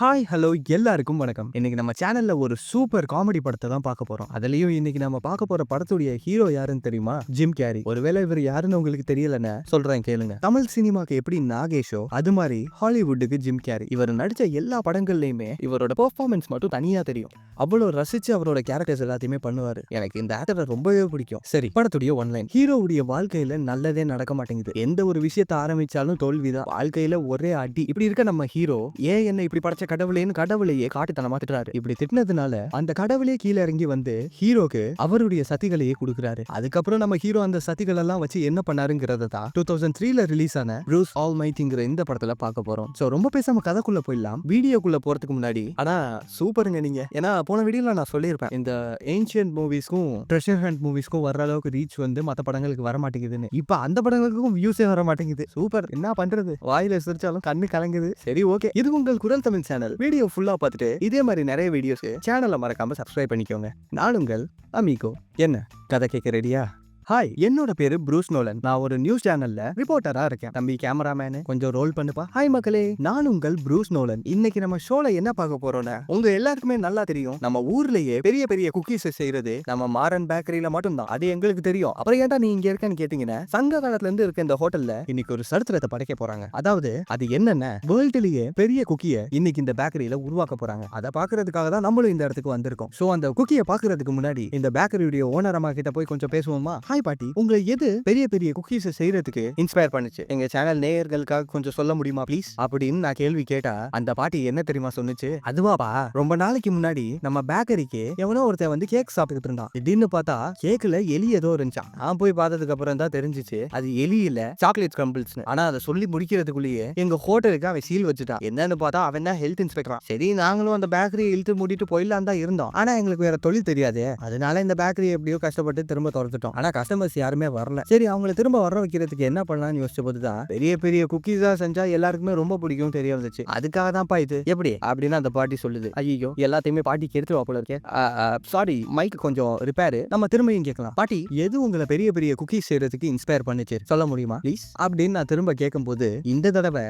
Hi hello எல்லாருக்கும் வணக்கம். இன்னைக்கு நம்ம சேனல்ல ஒரு சூப்பர் காமெடி படத்தை தான் பார்க்க போறோம். அதுலயும் இன்னைக்கு நம்ம பார்க்க போற படத்துடைய ஹீரோ யாருன்னு தெரியுமா? ஜிம் கேரி ஒருவேளை இவர் யாருன்னு உங்களுக்கு தெரியலன்னு சொல்றேன் கேளுங்க. தமிழ் சினிமாக்கு எப்படி நாகேஷோ அது மாதிரி ஹாலிவுட்டுக்கு ஜிம் கேரி இவர் நடிச்ச எல்லா படங்கள்லயுமே இவரோட பெர்ஃபார்மன்ஸ் மட்டும் தனியா தெரியும். அவ்வளோ ரசிச்சு அவரோட கேரக்டர்ஸ் எல்லாத்தையுமே பண்ணுவாரு. எனக்கு இந்த ஆக்டரை ரொம்பவே பிடிக்கும். சரி படத்துடைய ஒன்லைன் ஹீரோவுடைய வாழ்க்கையில நல்லதே நடக்க மாட்டேங்குது. எந்த ஒரு விஷயத்தை ஆரம்பிச்சாலும் தோல்விதான். வாழ்க்கையில ஒரே அடி. இப்படி இருக்க நம்ம ஹீரோ ஏன் என்ன இப்படி படைச்ச கடவுளேன்னு கடவுளையே காட்டுத்தனமா திட்டுறாரு. இப்படி திட்டினதுனால அந்த கடவுளே கீழே இறங்கி வந்து ஹீரோக்கு அவருடைய சதிகளையே கொடுக்குறாரு. அதுக்கப்புறம் நம்ம ஹீரோ அந்த சதிகள் எல்லாம் வச்சு என்ன பண்ணாருங்கிறத தான் டூ தௌசண்ட் த்ரீல ரிலீஸ் ஆன ப்ரூஸ் ஆல் மைத்திங்கிற இந்த படத்துல பார்க்க போறோம். சோ ரொம்ப பேசாம கதைக்குள்ள போயிடலாம். வீடியோக்குள்ள போறதுக்கு முன்னாடி ஆனா சூப்பருங்க நீங்க. ஏன்னா போன வீடியோல நான் சொல்லியிருப்பேன் இந்த ஏன்ஷியன்ட் மூவிஸ்க்கும் ட்ரெஷர் ஹண்ட் மூவிஸ்க்கும் வர அளவுக்கு ரீச் வந்து மத்த படங்களுக்கு வர மாட்டேங்குதுன்னு. இப்ப அந்த படங்களுக்கும் வியூஸே வர மாட்டேங்குது. சூப்பர். என்ன பண்றது? வாயில சிரிச்சாலும் கண்ணு கலங்குது. சரி ஓகே இது உங்கள் குரல் தமிழ் சேனல் வீடியோ ஃபுல்லாக பார்த்துட்டு இதே மாதிரி நிறைய வீடியோஸ் சேனலை மறக்காம சப்ஸ்கிரைப் பண்ணிக்கோங்க. நானுங்கள் அமிகோ. என்ன? கதை கேட்க ரெடியா ஹாய் என்னோட பேரு ப்ரூஸ் நோலன். நான் ஒரு நியூஸ் சேனல்ல ரிப்போர்ட்டரா இருக்கேன். தம்பி கேமராமேனு. கொஞ்சம் ரோல் பண்ணுப்பா ஹாய் மக்களே. நான் உங்கள் ப்ரூஸ் நோலன். இன்னைக்கு நம்ம ஷோல என்ன பார்க்க போறோம்னா உங்க எல்லாருக்குமே நல்லா தெரியும். நம்ம ஊர்லயே பெரிய பெரிய குக்கீஸ் செய்யறது நம்ம மாறன் பேக்கரியில மட்டும்தான். அது எங்களுக்கு தெரியும். அப்புறம் ஏன்டா நீ இங்க இருக்கேன்னு கேட்டீங்கன்னா சங்க காலத்துல இருந்து இருக்க இந்த ஹோட்டல்ல இன்னைக்கு ஒரு சரித்திரத்தை படைக்க போறாங்க. அதாவது அது என்னென்ன வேர்ல்டுலயே பெரிய குக்கிய இன்னைக்கு இந்த பேக்கரியில உருவாக்க போறாங்க. அதை பாக்குறதுக்காக தான் நம்மளும் இந்த இடத்துக்கு வந்திருக்கோம். சோ அந்த குக்கியை பாக்குறதுக்கு முன்னாடி இந்த பேக்கரியுடைய ஓனர் அம்மா கிட்ட போய் கொஞ்சம் பேசுவோமா? ஹாய் பாட்டி. உங்களை எது பெரிய பெரிய குக்கீஸ் செய்யறதுக்கு இன்ஸ்பயர் பண்ணுச்சு? எங்க சேனல் நேயர்களுக்காக கொஞ்சம் சொல்ல முடியுமா ப்ளீஸ் அப்படின்னு நான் கேள்வி கேட்டா அந்த பாட்டி என்ன தெரியுமா சொன்னுச்சு? அதுவாப்பா. ரொம்ப நாளைக்கு முன்னாடி நம்ம பேக்கரிக்கு எவனோ ஒருத்தன் வந்து கேக் சாப்பிட்டு இருந்தான். திடீர்னு பார்த்தா கேக்ல எலி ஏதோ இருந்துச்சான் நான் போய் பார்த்ததுக்கு அப்புறம் தான் தெரிஞ்சிச்சு அது எலி இல்ல சாக்லேட் கிரம்பிள்ஸ் ஆனா அதை சொல்லி முடிக்கிறதுக்குள்ளேயே எங்க ஹோட்டலுக்கு அவன் சீல் வச்சுட்டான். என்னன்னு பார்த்தா அவன் தான் ஹெல்த் இன்ஸ்பெக்டர் சரி நாங்களும் அந்த பேக்கரியை இழுத்து மூடிட்டு போயிடலாம் தான் இருந்தோம். ஆனா எங்களுக்கு வேற தொழில் தெரியாது. அதனால இந்த பேக்கரி எப்படியோ கஷ்டப்பட்டு திரும்ப திறந்துட்டோம். ஆனா கஸ்டமர்ஸ் யாருமே வரல. சரி அவங்கள திரும்ப வர வைக்கிறதுக்கு என்ன பண்ணலாம்னு யோசிச்ச போது தான் பெரிய பெரிய குக்கீஸா செஞ்சா எல்லாருக்குமே ரொம்ப பிடிக்கும் தெரிய வந்துச்சு அதுக்காக தான்ப்பா இது. எப்படி? அப்படின்னு அந்த பாட்டி சொல்லுது. ஐயோ எல்லாத்தையுமே பாட்டி கெடுத்து வாப்பல இருக்கே. சாரி மைக் கொஞ்சம் ரிப்பேர் நம்ம திரும்பியும் கேட்கலாம். பாட்டி எது உங்களை பெரிய பெரிய குக்கீஸ் செய்யறதுக்கு இன்ஸ்பயர் பண்ணுச்சு? சொல்ல முடியுமா? ப்ளீஸ் அப்படின்னு நான் திரும்ப கேட்கும் போது இந்த தடவை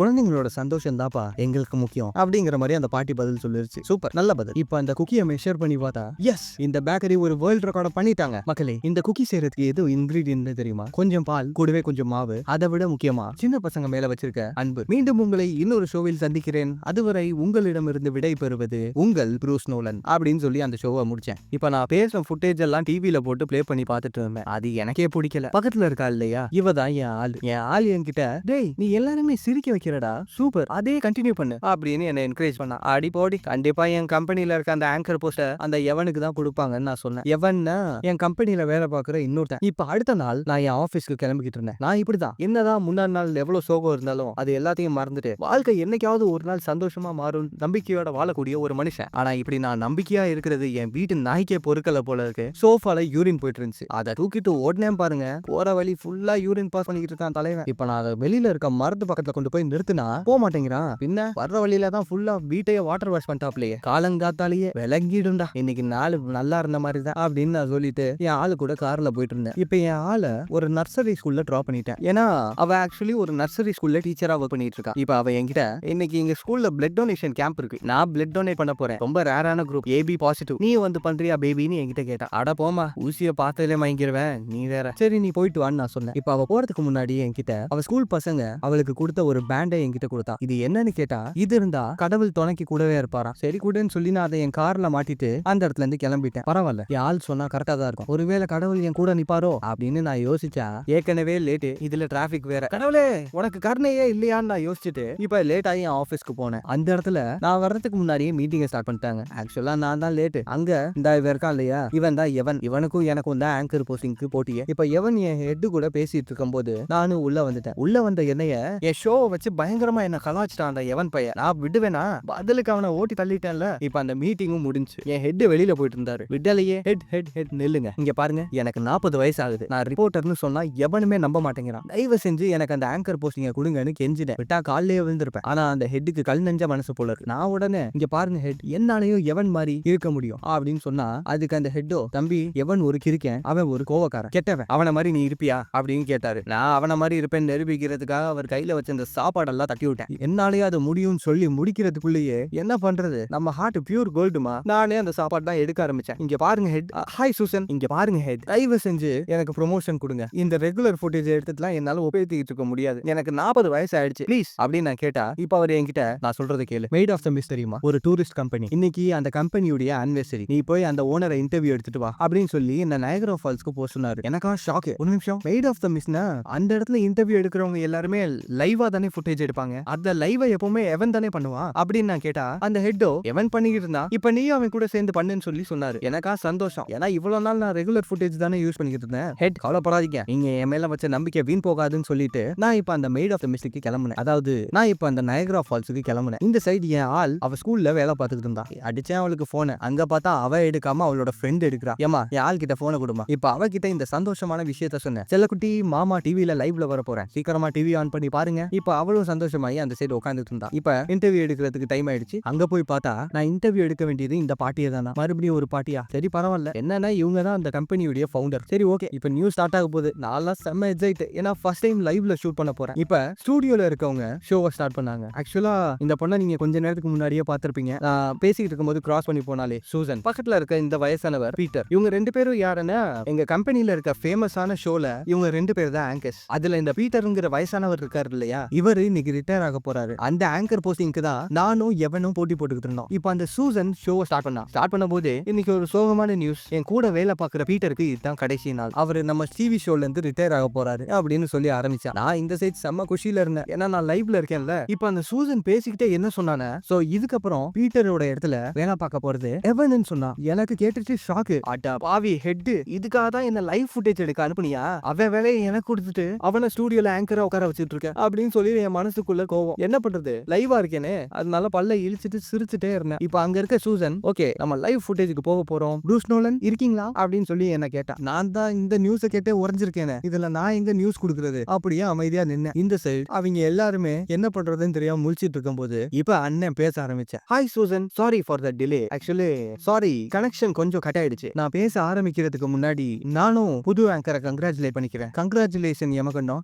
குழந்தைங்களோட சந்தோஷம் தான்ப்பா எங்களுக்கு முக்கியம். அப்படிங்கிற மாதிரி அந்த பாட்டி பதில் சொல்லிருச்சு. சூப்பர் நல்ல பதில். இப்போ அந்த குக்கியை மெஷர் பண்ணி பார்த்தா எஸ் இந்த பேக்கரி ஒரு வேர்ல்ட் ரெக்கார்ட் பண்ணிட்டாங்க. மக்களே இந்த குக்கி செய்யறதுக்கு எது இன்கிரீடியன்ட் தெரியுமா? கொஞ்சம் பால் கூடவே கொஞ்சம் மாவு அதை விட முக்கியமா? சின்ன பசங்க மேல வச்சிருக்க அன்பு. மீண்டும் உங்களை இன்னொரு ஷோவில் சந்திக்கிறேன். அதுவரை உங்களிடமிருந்து விடை பெறுவது உங்கள் ப்ரூஸ் நோலன் அப்படின்னு சொல்லி அந்த ஷோவை முடிச்சேன். இப்போ நான் பேசும் ஃபுட்டேஜ் எல்லாம் டிவியில போட்டு ப்ளே பண்ணி பார்த்துட்டு இருந்தேன். அது எனக்கே பிடிக்கல. பக்கத்துல இருக்கா இல்லையா? இவ தான் என் ஆள். என் ஆள் என்கிட்ட டேய் நீ எல்லாருமே சிரிக்க வைக்கிறடா. சூப்பர். அதே கண்டினியூ பண்ணு. அப்படின்னு என்ன என்கரேஜ் பண்ணா. அடி போடி. கண்டிப்பா என் கம்பெனில இருக்க அந்த ஆங்கர் போஸ்ட அந்த எவனுக்கு தான் கொடுப்பாங்கன்னு நான் சொன்னேன். எவன்னா என் கம்பெனில வேலை பார்க்குற இன்னொருத்தன். இப்ப அடுத்த நாள் நான் என் ஆபீஸ்க்கு கிளம்பிக்கிட்டு இருந்தேன் நான் இப்படிதான் என்னதான் முன்னாடி நாள் எவ்வளவு சோகம் இருந்தாலும் அது எல்லாத்தையும் மறந்துட்டு வாழ்க்கை என்னைக்காவது ஒரு நாள் சந்தோஷமா மாறும் நம்பிக்கையோட வாழக்கூடிய ஒரு மனுஷன். ஆனா இப்படி நான் நம்பிக்கையா இருக்கிறது என் வீட்டு நாய்க்கே பொருட்களை போல இருக்கு. சோஃபால யூரின் போயிட்டு இருந்துச்சு. அதை தூக்கிட்டு ஓடனே பாருங்க. போற வழி ஃபுல்லா யூரின் பாஸ் பண்ணிக்கிட்டு இருக்கான் தலைவன். இப்ப நான் அதை வெளியில இருக்க மரத்து பக்கத்துல கொண்டு போய் நிறுத்தினா போக மாட்டேங்கிறான். பின்ன வர்ற வழியில தான் ஃபுல்லா வீட்டையே வாட்டர் வாஷ் பண்ணிட்டாப்லயே. காலங்காத்தாலேயே விளங்கிடும்டா. இன்னைக்கு நாள் நல்லா இருந்த மாதிரி தான் அப்படின்னு நான் சொல்லிட்டு என் ஆளு கூட கார்ல போயிட்டு இருந்தேன் இப்போ என் ஆளை ஒரு நர்சரி ஸ்கூல்ல ட்ராப் பண்ணிட்டேன். ஏன்னா அவ ஆக்சுவலி ஒரு நர்சரி ஸ்கூல்ல டீச்சரா ஒர்க் பண்ணிட்டு இருக்கா. இப்ப அவ என்கிட்ட இன்னைக்கு எங்க ஸ்கூல்ல பிளட் டொனேஷன் கேம்ப் இருக்கு. நான் பிளட் டொனேட் பண்ண போறேன். ரொம்ப ரேரான குரூப் ஏபி பாசிட்டிவ் நீ வந்து பண்றியா பேபின்னு என்கிட்ட கேட்டா. அட போமா ஊசிய பார்த்ததுல மயங்கிருவேன். நீ வேற. சரி நீ போயிட்டு வான்னு நான் சொன்னேன். இப்போ அவ போறதுக்கு முன்னாடி என்கிட்ட அவ ஸ்கூல் பசங்க அவளுக்கு கொடுத்த ஒரு பேண்டை என்கிட்ட கொடுத்தா. இது என்னன்னு கேட்டா இது இருந்தா கடவுள் துணைக்கு கூடவே இருப்பாரா? சரி கூடன்னு சொல்லி நான் அதை என் கார்ல மாட்டிட்டு அந்த இடத்துல இருந்து கிளம்பிட்டேன். பரவாயில்ல. ஆள் சொன்னா கரெக்டா தான் இருக்கும். ஒருவேளை கடவுள் என் கூட நிப்பாரோ அப்படின்னு நான் யோசிச்சா ஏற்கனவே லேட்டு இதுல டிராபிக் வேற. கடவுளே உனக்கு கருணையே இல்லையான்னு நான் யோசிச்சுட்டு இப்ப லேட் ஆகி என் ஆபீஸ்க்கு போனேன். அந்த இடத்துல நான் வர்றதுக்கு முன்னாடியே மீட்டிங்கை ஸ்டார்ட் பண்ணிட்டாங்க. ஆக்சுவலா நான் தான் லேட்டு அங்க இந்த இவன் இருக்கான் இல்லையா? இவன் தான் எவன்? இவனுக்கும் எனக்கும் தான் ஆங்கர் போஸ்டிங்க்கு போட்டியே. இப்ப எவன் என் ஹெட் கூட பேசிட்டு இருக்கும்போது நானும் உள்ள வந்துட்டேன். உள்ள வந்த என்னைய என் ஷோ வச்சு பயங்கரமா என்ன கலாச்சிட்டான் அந்த எவன் பையன். நான் விடுவேனா? பதிலுக்கு அவனை ஓட்டி தள்ளிட்டேன்ல. இப்ப அந்த மீட்டிங்கும் முடிஞ்சு. என் ஹெட் வெளியில போயிட்டு இருந்தாரு. விடலையே. ஹெட் ஹெட் ஹெட் நில்லுங்க. இங்க பாருங்க எனக்கு நாற்பது வயசு ஆகுது நான் ரிப்போர்ட்டர்னு சொன்னா எவனுமே நம்ப மாட்டேங்கிறான். தயவு செஞ்சு எனக்கு அந்த ஆங்கர் போஸ்டிங்க கொடுங்கன்னு கெஞ்சினேன் விட்டா காலிலேயே விழுந்திருப்பேன். ஆனா அந்த ஹெட்டுக்கு கல் நெஞ்ச மனசு போல இருக்கு. நான் உடனே இங்க பாருங்க ஹெட் என்னாலையும் எவன் மாதிரி இருக்க முடியும்? அப்படின்னு சொன்னா அதுக்கு அந்த ஹெட்டோ தம்பி எவன் ஒரு கிருக்கேன் அவன் ஒரு கோவக்காரன். கெட்டவன். அவனை மாதிரி நீ இருப்பியா? அப்படின்னு கேட்டாரு. நான் அவனை மாதிரி இருப்பேன் நிரூபிக்கிறதுக்காக அவர் கையில வச்ச அந்த சாப்பாடெல்லாம் தட்டி விட்டேன். என்னாலேயே அது முடியும்னு சொல்லி முடிக்கிறதுக்குள்ளேயே என்ன பண்றது? நம்ம ஹார்ட் பியூர் கோல்டுமா நானே அந்த சாப்பாடு தான் எடுக்க ஆரம்பிச்சேன். இங்க பாருங்க ஹெட் ஹாய் சூசன் இங்க பாருங்க ஹெட் தயவு செஞ்சு எனக்கு ப்ரொமோஷன் கொடுங்க. இந்த ரெகுலர் ஃபுட்டேஜ் எடுத்துட்டுலாம் என்னால உபயோகிச்சுட்டு இருக்க முடியாது. எனக்கு நாற்பது வயசு ஆயிடுச்சு ப்ளீஸ் அப்படின்னு நான் கேட்டா இப்போ அவர் என்கிட்ட நான் சொல்றது கேளு. மெய்ட் ஆஃப் த மிஸ் தெரியுமா? ஒரு டூரிஸ்ட் கம்பெனி இன்னைக்கு அந்த கம்பெனியுடைய அனிவர்சரி நீ போய் அந்த ஓனரை இன்டர்வியூ எடுத்துட்டு வா அப்படின்னு சொல்லி இந்த நயகரா ஃபால்ஸ்க்கு போக சொன்னாரு. எனக்கா ஷாக் ஒரு நிமிஷம். மெய்ட் ஆஃப் த மிஸ்னா அந்த இடத்துல இன்டர்வியூ எடுக்கிறவங்க எல்லாருமே லைவா தானே ஃபுட்டேஜ் எடுப்பாங்க. அந்த லைவை எப்பவுமே எவன் தானே பண்ணுவான் அப்படின்னு நான் கேட்டா அந்த ஹெட்டோ எவன் பண்ணிக்கிட்டு இருந்தா இப்ப நீயும் அவன் கூட சேர்ந்து பண்ணுன்னு சொல்லி சொன்னாரு. எனக்கா சந்தோஷம். ஏன்னா இவ்வளவு நாள் நான் ரெகுலர் ஃபுட்டேஜ் தானே யூஸ் பண்ணிக்கிட்டு இருந்தேன். ஹெட் கவலைப்படாதீங்க. நீங்க என் மேல வச்ச நம்பிக்கை வீண் போகாதுன்னு சொல்லிட்டு நான் இப்ப அந்த மெய்ட் ஆஃப் த மிஸ்டுக்கு கிளம்புனேன். அதாவது நான் இப்ப அந்த நயகரா ஃபால்ஸுக்கு கிளம்புனேன். இந்த சைடு என் ஆள் அவ ஸ்கூல்ல வேலை பார்த்துக்கிட்டு இருந்தா. அடிச்சேன் அவளுக்கு போன அங்க பார்த்தா அவ எடுக்காம அவளோட ஃப்ரெண்ட் எடுக்கிறா. ஏமா என் ஆள் கிட்ட போனை கொடுமா இப்ப அவகிட்ட இந்த சந்தோஷமான விஷயத்த சொன்னேன். செல்லக்குட்டி மாமா டிவில லைவ்ல வர போறேன். சீக்கிரமா டிவி ஆன் பண்ணி பாருங்க. இப்ப அவளும் சந்தோஷமாயி அந்த சைடு உட்காந்துட்டு இருந்தா. இப்ப இன்டர்வியூ எடுக்கிறதுக்கு டைம் ஆயிடுச்சு. அங்க போய் பார்த்தா நான் இன்டர்வியூ எடுக்க வேண்டியது இந்த பாட்டியை தானா மறுபடியும் ஒரு பாட்டியா? சரி பரவாயில்ல. என்னன்னா இவங்க தான் அந்த கம்பெனியுடைய ஃபவுண்டர் சரி ஓகே இப்போ நியூஸ் ஸ்டார்ட் ஆக போகுது. நான்லாம் செம்ம எக்ஸைட் ஏன்னா ஃபர்ஸ்ட் டைம் லைவ்ல ஷூட் பண்ண போறேன். இப்போ ஸ்டூடியோல இருக்கவங்க ஷோவை ஸ்டார்ட் பண்ணாங்க. ஆக்சுவலா இந்த பொண்ணை நீங்க கொஞ்ச நேரத்துக்கு முன்னாடியே பார்த்திருப்பீங்க. நான் பேசிக்கிட்டு இருக்கும்போது கிராஸ் பண்ணி போனாலே சூசன். பக்கத்துல இருக்க இந்த வயசானவர் பீட்டர். இவங்க ரெண்டு பேரும் யாருன்னா எங்க கம்பெனில இருக்க ஃபேமஸான ஷோல இவங்க ரெண்டு பேர் தான் ஆங்கர்ஸ் அதுல இந்த பீட்டருங்கிற வயசானவர் இருக்காரு இல்லையா? இவர் இன்னைக்கு ரிட்டையர் ஆக போறாரு. அந்த ஆங்கர் போஸ்டிங்க்கு தான் நானும் எவனும் போட்டி போட்டுக்கிட்டு இருந்தோம். இப்போ அந்த சூசன் ஷோவை ஸ்டார்ட் பண்ணா ஸ்டார்ட் பண்ணும்போது இன்னைக்கு ஒரு சோகமான நியூஸ் என் கூட வேலை பார்க்குற பீட்டருக்கு இதுதான் கடைசி நாள். அவர் நம்ம டிவி ஷோல இருந்து ரிட்டையர் ஆக போறாரு அப்படின்னு சொல்லி ஆரம்பிச்சா நான் இந்த சைட் செம்ம குஷியில இருந்தேன். ஏன்னா நான் லைவ்ல இருக்கேன்ல. இப்போ அந்த சூசன் பேசிக்கிட்டே என்ன சொன்னானே சோ இதுக்கப்புறம் பீட்டரோட இடத்துல வேலை பார்க்க போறது எவன் சொன்னா எனக்கு கேட்டுச்சு ஷாக்கு அட்டா பாவி ஹெட் இதுக்காக தான் என்ன லைவ் ஃபுட்டேஜ் எடுக்க அனுப்புனியா? அவன் வேலையை எனக்கு கொடுத்துட்டு அவனை ஸ்டூடியோல ஆங்கரா உட்கார வச்சுட்டு இருக்கேன். அப்படின்னு சொல்லி என் மனசுக்குள்ள கோவம். என்ன பண்றது? லைவா இருக்கேனே. அதனால பல்ல இழிச்சிட்டு சிரிச்சுட்டே இருந்தேன். இப்போ அங்க இருக்க சூசன் ஓகே நம்ம லைவ் ஃபுட்டேஜுக்கு போக போறோம். ப்ரூஸ் நோலன் இருக்கீங்களா? அப்படின்னு சொல்லி என்ன கேட்டா நான் தான் இந்த நியூஸை கேட்டே உறைஞ்சிருக்கேனே. இதுல நான் எங்க நியூஸ் கொடுக்கறது? அப்படியே அமைதியா நின்னேன். இந்த சைடு அவங்க எல்லாருமே என்ன பண்றதுன்னு தெரியாம முழிச்சிட்டு இருக்கும்போது இப்ப அண்ணன் பேச ஆரம்பிச்சேன். Hi Susan sorry for the delay actually sorry connection கொஞ்சம் கட் ஆயிடுச்சு. நான் பேச ஆரம்பிக்கிறதுக்கு முன்னாடி நானும் புது ஆங்கரை கங்க்ராச்சுலேட் பண்ணிக்கிறேன். கங்க்ராச்சுலேஷன் எமகண்டம்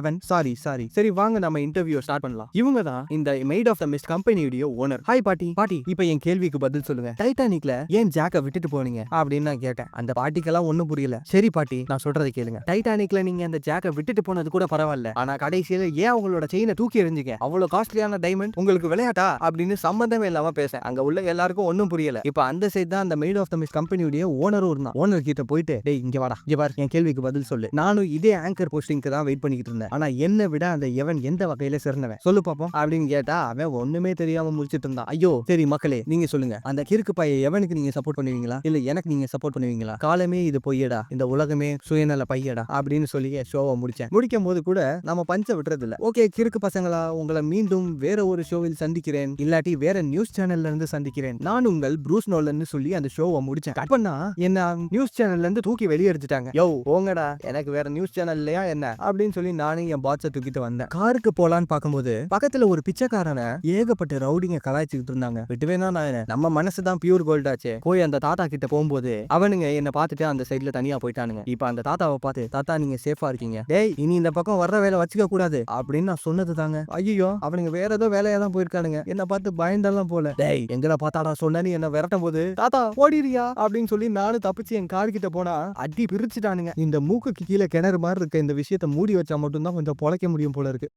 எவன் சாரி சாரி சரி வாங்க நம்ம இன்டர்வியூ ஸ்டார்ட் பண்ணலாம். இவங்க தான் இந்த மெய்ட் ஆஃப் த மிஸ்ட் கம்பெனியுடைய ஓனர் ஹாய் பாட்டி. பாட்டி இப்போ என் கேள்விக்கு பதில் சொல்லுங்க. டைட்டானிக்ல ஏன் ஜாக்க விட்டுட்டு போனீங்க? அப்படின்னு நான் கேட்டேன். அந்த பாட்டிக்கெல்லாம் ஒண்ணும் புரியல. சரி பாட்டி நான் சொல்றதை கேளுங்க. டைட்டானிக்ல நீங்க அந்த ஜாக்க விட்டுட்டு போனது கூட பரவாயில்ல. ஆனா கடைசியில ஏன் உங்களோட செயினை தூக்கி எறிஞ்சிங்க? அவ்வளவு காஸ்ட்லியான டைமண்ட் உங்களுக்கு விளையாட்டா? அப்படின்னு சம்பந்தமே இல்லாம பேச அங்க உள்ள எல்லாருக்கும் ஒண்ணும் புரியல. இப்போ அந்த சைடு தான் அந்த மெய்ட் ஆஃப் த மிஸ் கம்பெனியுடைய ஓனரும் இருந்தான். ஓனர் கிட்ட போயிட்டு டேய் இங்க வாடா. இங்க பாரு என் கேள்விக்கு பதில் சொல்லு. நானும் இதே ஆங்கர் போஸ்டிங்க்கு தான் வெயிட் பண்ணிக்கிட்டு இருந்தேன். ஆனா என்ன விட அந்த எவன் எந்த வகையில சிறந்தவன்? சொல்லு பாப்போம். அப்படின்னு கேட்டா அவன் ஒண்ணுமே தெரியாம முடிச்சிட்டு இருந்தான். ஐயோ சரி மக்களே நீங்க சொல்லுங்க. அந்த கிறுக்கு பைய எவனுக்கு நீங்க சப்போர்ட் பண்ணுவீங்களா? இல்ல எனக்கு நீங்க சப்போர்ட் பண்ணுவீங்களா? காலமே இது பொய்யடா இந்த உலகமே சுயநல பையடா அப்படின்னு சொல்லி ஷோவை முடிச்சேன். முடிக்கும் போது கூட நம்ம பஞ்ச விட்டுறது இல்ல ஓகே கிறுக்கு பசங்களா உங்களை மீண்டும் வேற ஒரு ஷோவில் சந்திக்கிறேன். இல்லாட்டி வேற நியூஸ் சேனல்ல இருந்து சந்திக்கிறேன். நான் உங்கள் ப்ரூஸ் நோலன்னு சொல்லி அந்த ஷோவை முடிச்சேன். கட் பண்ணா என்ன நியூஸ் சேனல்ல இருந்து தூக்கி வெளியே எடுத்துட்டாங்க. யோ போங்கடா எனக்கு வேற நியூஸ் சேனல் இல்லையா என்ன? அப்படின்னு சொல்லி நானும் என் பாட்ஸை தூக்கிட்டு வந்தேன். காருக்கு போலான்னு பார்க்கும்போது பக்கத்துல ஒரு பிச்சைக்காரனை ஏகப்பட்ட ரவுடிங்க கலாய்ச்சிக்கிட்டு இருந்தாங்க. விட்டுவேனா நான் நம்ம மனசு தான் பியூர் கோல்டாச்சு போய் அந்த தாத்தா கிட்ட போகும்போது அவனுங்க என்ன பார்த்துட்டு அந்த சைடுல தனியா போயிட்டானுங்க. இப்ப அந்த தாத்தாவை பார்த்து தாத்தா நீங்க சேஃபா இருக்கீங்க. டேய் இனி இந்த பக்கம் வர்ற வேலை வச்சுக்க கூடாது. அப்படின்னு நான் சொன்னது தாங்க. ஐயோ அவனுங்க வேற ஏதோ வேலையாக தான் போயிருக்கானுங்க. என்ன பார்த்து பயந்தெல்லாம் போல. டேய் எங்கடா பார்த்தாடா சொன்னேன்னு என்ன விரட்டும் போது? தாத்தா ஓடிறியா அப்படின்னு சொல்லி நானும் தப்பிச்சு என் கார் கிட்ட போனா அடி பிரிச்சுட்டானுங்க. இந்த மூக்குக்கு கீழே கிணறு மாதிரி இருக்க இந்த விஷயத்த மூடி வச்சா மட்டும்தான் கொஞ்சம் பொழைக்க முடியும் போல இருக்கு.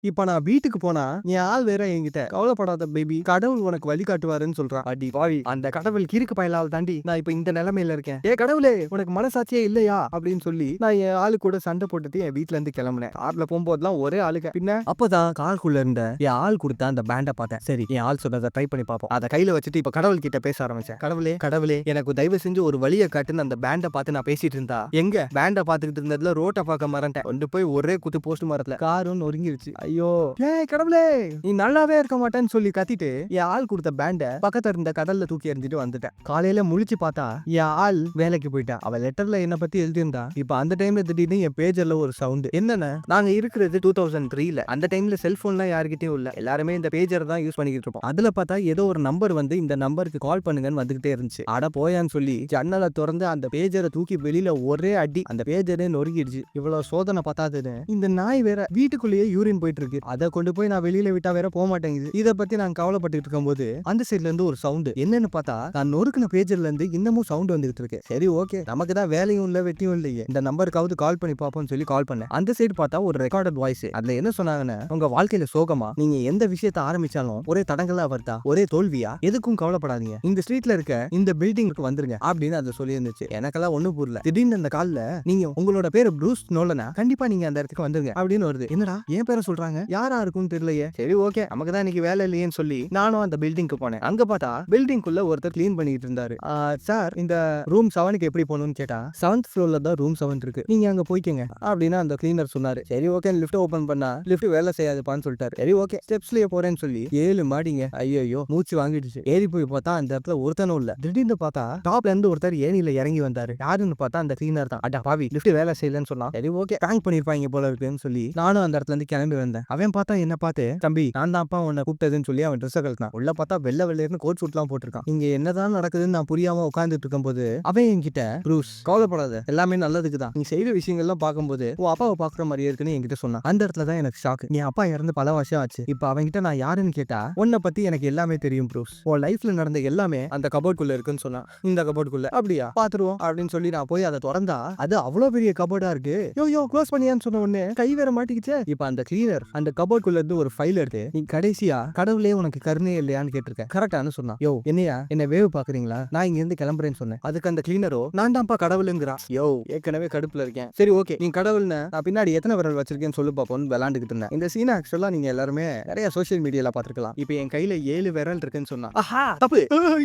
இப்ப நான் வீட்டுக்கு போனா என் ஆள் வேற என்கிட்ட. கவலைப்படாத பேபி கடவுள் உனக்கு வழி காட்டுவாருன்னு சொல்றான். அடி பாவி அந்த கடவுள் கிறுக்கு பயலால் தாண்டி நான் இப்ப இந்த நிலைமையில இருக்கேன். ஏ கடவுளே உனக்கு மனசாட்சியே இல்லையா? அப்படின்னு சொல்லி நான் என் ஆளு கூட சண்டை போட்டுட்டு என் வீட்டுல இருந்து கிளம்புனேன். கார்ல போகும்போதெல்லாம் ஒரே ஆளுக. பின்ன அப்பதான் காருக்குள்ள இருந்த என் ஆள் கொடுத்த அந்த பேண்டை பார்த்தேன். சரி என் ஆள் சொன்னதை ட்ரை பண்ணி பார்ப்போம். அதை கையில வச்சுட்டு இப்ப கடவுள் கிட்ட பேச ஆரம்பிச்சேன். கடவுளே கடவுளே எனக்கு தயவு செஞ்சு ஒரு வழியை காட்டுன்னு அந்த பேண்டை பார்த்து நான் பேசிட்டு இருந்தா? எங்க? பேண்டை பாத்துக்கிட்டு இருந்ததுல ரோட்டை பார்க்க மறந்துட்டேன். கொண்டு போய் ஒரே குத்து போஸ்ட் மரத்துல. காரும் நொறுங்கிருச்சு. ஐயோ. ஏய் கடவுளே. நீ நல்லாவே இருக்க மாட்டேன்னு சொல்லி கத்திட்டு என் ஆள் கொடுத்த பேண்ட பக்கத்துல இருந்த கடல்ல தூக்கி எறிஞ்சிட்டு வந்துட்டேன். காலையில முழிச்சு பார்த்தா என் ஆள் வேலைக்கு போயிட்டான். அவ லெட்டர்ல என்ன பத்தி எழுதியிருந்தா. இப்ப அந்த டைம்ல திடீர்னு என் பேஜர்ல ஒரு சவுண்ட் என்னன்னா நாங்க இருக்கிறது டூ தௌசண்ட் த்ரீல அந்த டைம்ல செல்போன்லாம் யாருக்கிட்டயும் இல்ல. எல்லாருமே இந்த பேஜர் தான் யூஸ் பண்ணிக்கிட்டு இருப்போம். அதுல பார்த்தா ஏதோ ஒரு நம்பர் வந்து இந்த நம்பருக்கு கால் பண்ணுங்கன்னு வந்துகிட்டே இருந்துச்சு. அட போயான்னு சொல்லி ஜன்னலை திறந்து அந்த பேஜரை தூக்கி வெளியில ஒரே அடி அந்த பேஜரே நொறுக்கிடுச்சு. இவ்வளவு சோதனை பத்தாதுன்னு. இந்த நாய் வேற வீட்டுக்குள்ளேயே யூரின் போயிட்டு இருக்கு. அதை கொண்டு போய் நான் வெளியில விட்டா வேற போக மாட்டேங்குது. இதை பத்தி நான் கவலைப்பட்டுட்டு இருக்கும்போது அந்த சைட்ல இருந்து ஒரு சவுண்ட் என்னன்னு பார்த்தா நான் நொறுக்கின பேஜர்ல இருந்து இன்னமும் சவுண்ட் வந்துகிட்டு இருக்கு. சரி ஓகே நமக்கு தான் வேலையும் இல்ல வெட்டியும் இல்லையே. இந்த நம்பருக்காவது கால் பண்ணி பார்ப்போம்னு சொல்லி கால் பண்ணேன். அந்த சைடு பார்த்தா ஒரு ரெக்கார்டட் வாய்ஸ் அதுல என்ன சொன்னாங்கன்னா உங்க வாழ்க்கையில சோகமா? நீங்க எந்த விஷயத்த ஆரம்பிச்சாலும் ஒரே தடங்களா வருதா? ஒரே தோல்வியா? எதுக்கும் கவலைப்படாதீங்க. இந்த ஸ்ட்ரீட்ல இருக்க இந்த பில்டிங்க்கு வந்துருங்க அப்படின்னு அதை சொல்லி இருந்துச்சு எனக்கெல்லாம் ஒண்ணு புரியல. திடீர்னு அந்த கால்ல நீங்க உங்களோட பேரு ப்ரூஸ் நோலனா கண்டிப்பா நீங்க அந்த இடத்துக்கு வந்துருங்க அப்படின்னு வருது. என்னடா? என் பேரை சொல்றாங்க? யாரா இருக்கும்னு தெரியலையே. சரி ஓகே. நமக்கு தான் இன்னைக்கு வேலை இல்லையேன்னு சொல்லி நானும் அந்த பில்டிங்க்கு போனேன். அங்க பார்த்தா பில்டிங்குள்ள ஒருத்தர் கிளீன் பண்ணிட்டு இருந்தாரு. சார் இந்த ரூம் செவனுக்கு எப்படி போகணும்னு கேட்டா செவன்த் ஃப்ளோர்ல தான் ரூம் செவன் இருக்கு. நீங்க அங்க போய்க்கங்க அப்படின்னு அந்த கிளீனர் சொன்னாரு. சரி ஓகே லிஃப்ட் ஓபன் பண்ணா லிஃப்ட் வேலை செய்யாதுப்பான்னு சொல்லிட்டாரு. சரி ஓகே ஸ்டெப்ஸ்லயே போறேன்னு சொல்லி ஏழு மாடிங்க ஐயோ மூச்சு வாங்கிடுச்சு. ஏறி போய் பார்த்தா அந்த இடத்துல ஒருத்தனும் இல்ல. திடீர்னு பார்த்தா டாப்ல இருந்து ஒருத்தர் ஏணியில இறங்கி வந்தாரு. யாருன்னு பார்த்தா அந்த கிளீனர் தான். அடா பாவி லிஃப்ட் வேலை செய்யலன்னு சொன்னா சரி ஓகே பேங்க் பண்ணிருப்பாங்க போல இருக்குன்னு சொல்லி நானும் அந்த இடத்துல இருந்து கிளம்பி வந்தேன். அவன் பார்த்தா என்ன பார்த்து தம்பி நான் தான்ப்பா உன்னை கூப்பிட்டதுன்னு சொல்லி அவன் ட்ரெஸ் கழட்டினான். உள்ள பார்த்தா வெள்ள வெள்ளையர்னு கோட் சூட்லாம் போட்டிருக்கான். இங்க என்னதான் நடக்குதுன்னு நான் புரியாம உட்காந்துட்டு இருக்கும்போது அவன் என்கிட்ட ப்ரூஸ் கவலைப்படாத. எல்லாமே நல்லதுக்கு தான். நீ செய்யற விஷயங்கள்லாம் பார்க்கும்போது உன் அப்பாவை பாக்குற மாதிரியே இருக்குன்னு என்கிட்ட சொன்னான். அந்த இடத்துல தான் எனக்கு ஷாக் நீ அப்பா இறந்து பல வருஷம் ஆச்சு. இப்போ அவன்கிட்ட நான் யாருன்னு கேட்டா உன்னை பத்தி எனக்கு எல்லாமே தெரியும் ப்ரூஸ். உன் லைஃப்ல நடந்த எல்லாமே அந்த கபோர்டுக்குள்ள இருக்குன்னு சொன்னான். இந்த கபோர்டுக்குள்ள அப்படியா? பாத்துருவோம் அப்படின்னு சொல்லி நான் போய் அதை திறந்தா அது அவ்வளவு பெரிய கபோர்டா இருக்கு. யோ யோ க்ளோஸ் பண்ணியான்னு சொன்ன உடனே கை வேற மாட்டிக்கிச்சே. இப்ப அந்த கிளீனர் அந்த கபோர்டுக்குள்ள இருந்து ஒரு ஃபைல் எடுத்து நீ கடைசியா கடவுளே உனக்கு கருணை இல்லையான்னு கேட்டிருக்க. கரெக்டானு சொன்னான். யோ என்னையா? என்ன வேவு பாக்குறீங்களா நான் இங்க இருந்து கிளம்புறேன்னு சொன்னேன். அதுக்கு அந்த கிளீனரோ நான் தான்ப்பா கடவுளுங்கிறா. யோ ஏற்கனவே கடுப்புல இருக்கேன். சரி ஓகே. நீ கடவுள்னு நான் பின்னாடி எத்தனை விரல் வச்சிருக்கேன்னு சொல்லு பாப்போம்னு விளாண்டுக்கிட்டு இருந்தேன். இந்த சீன் ஆக்சுவலா நீங்க எல்லாருமே நிறைய சோஷியல் மீடியால பாத்துருக்கலாம் இப்போ என் கையில ஏழு விரல் இருக்குன்னு சொன்னா ஆஹா! தப்பு.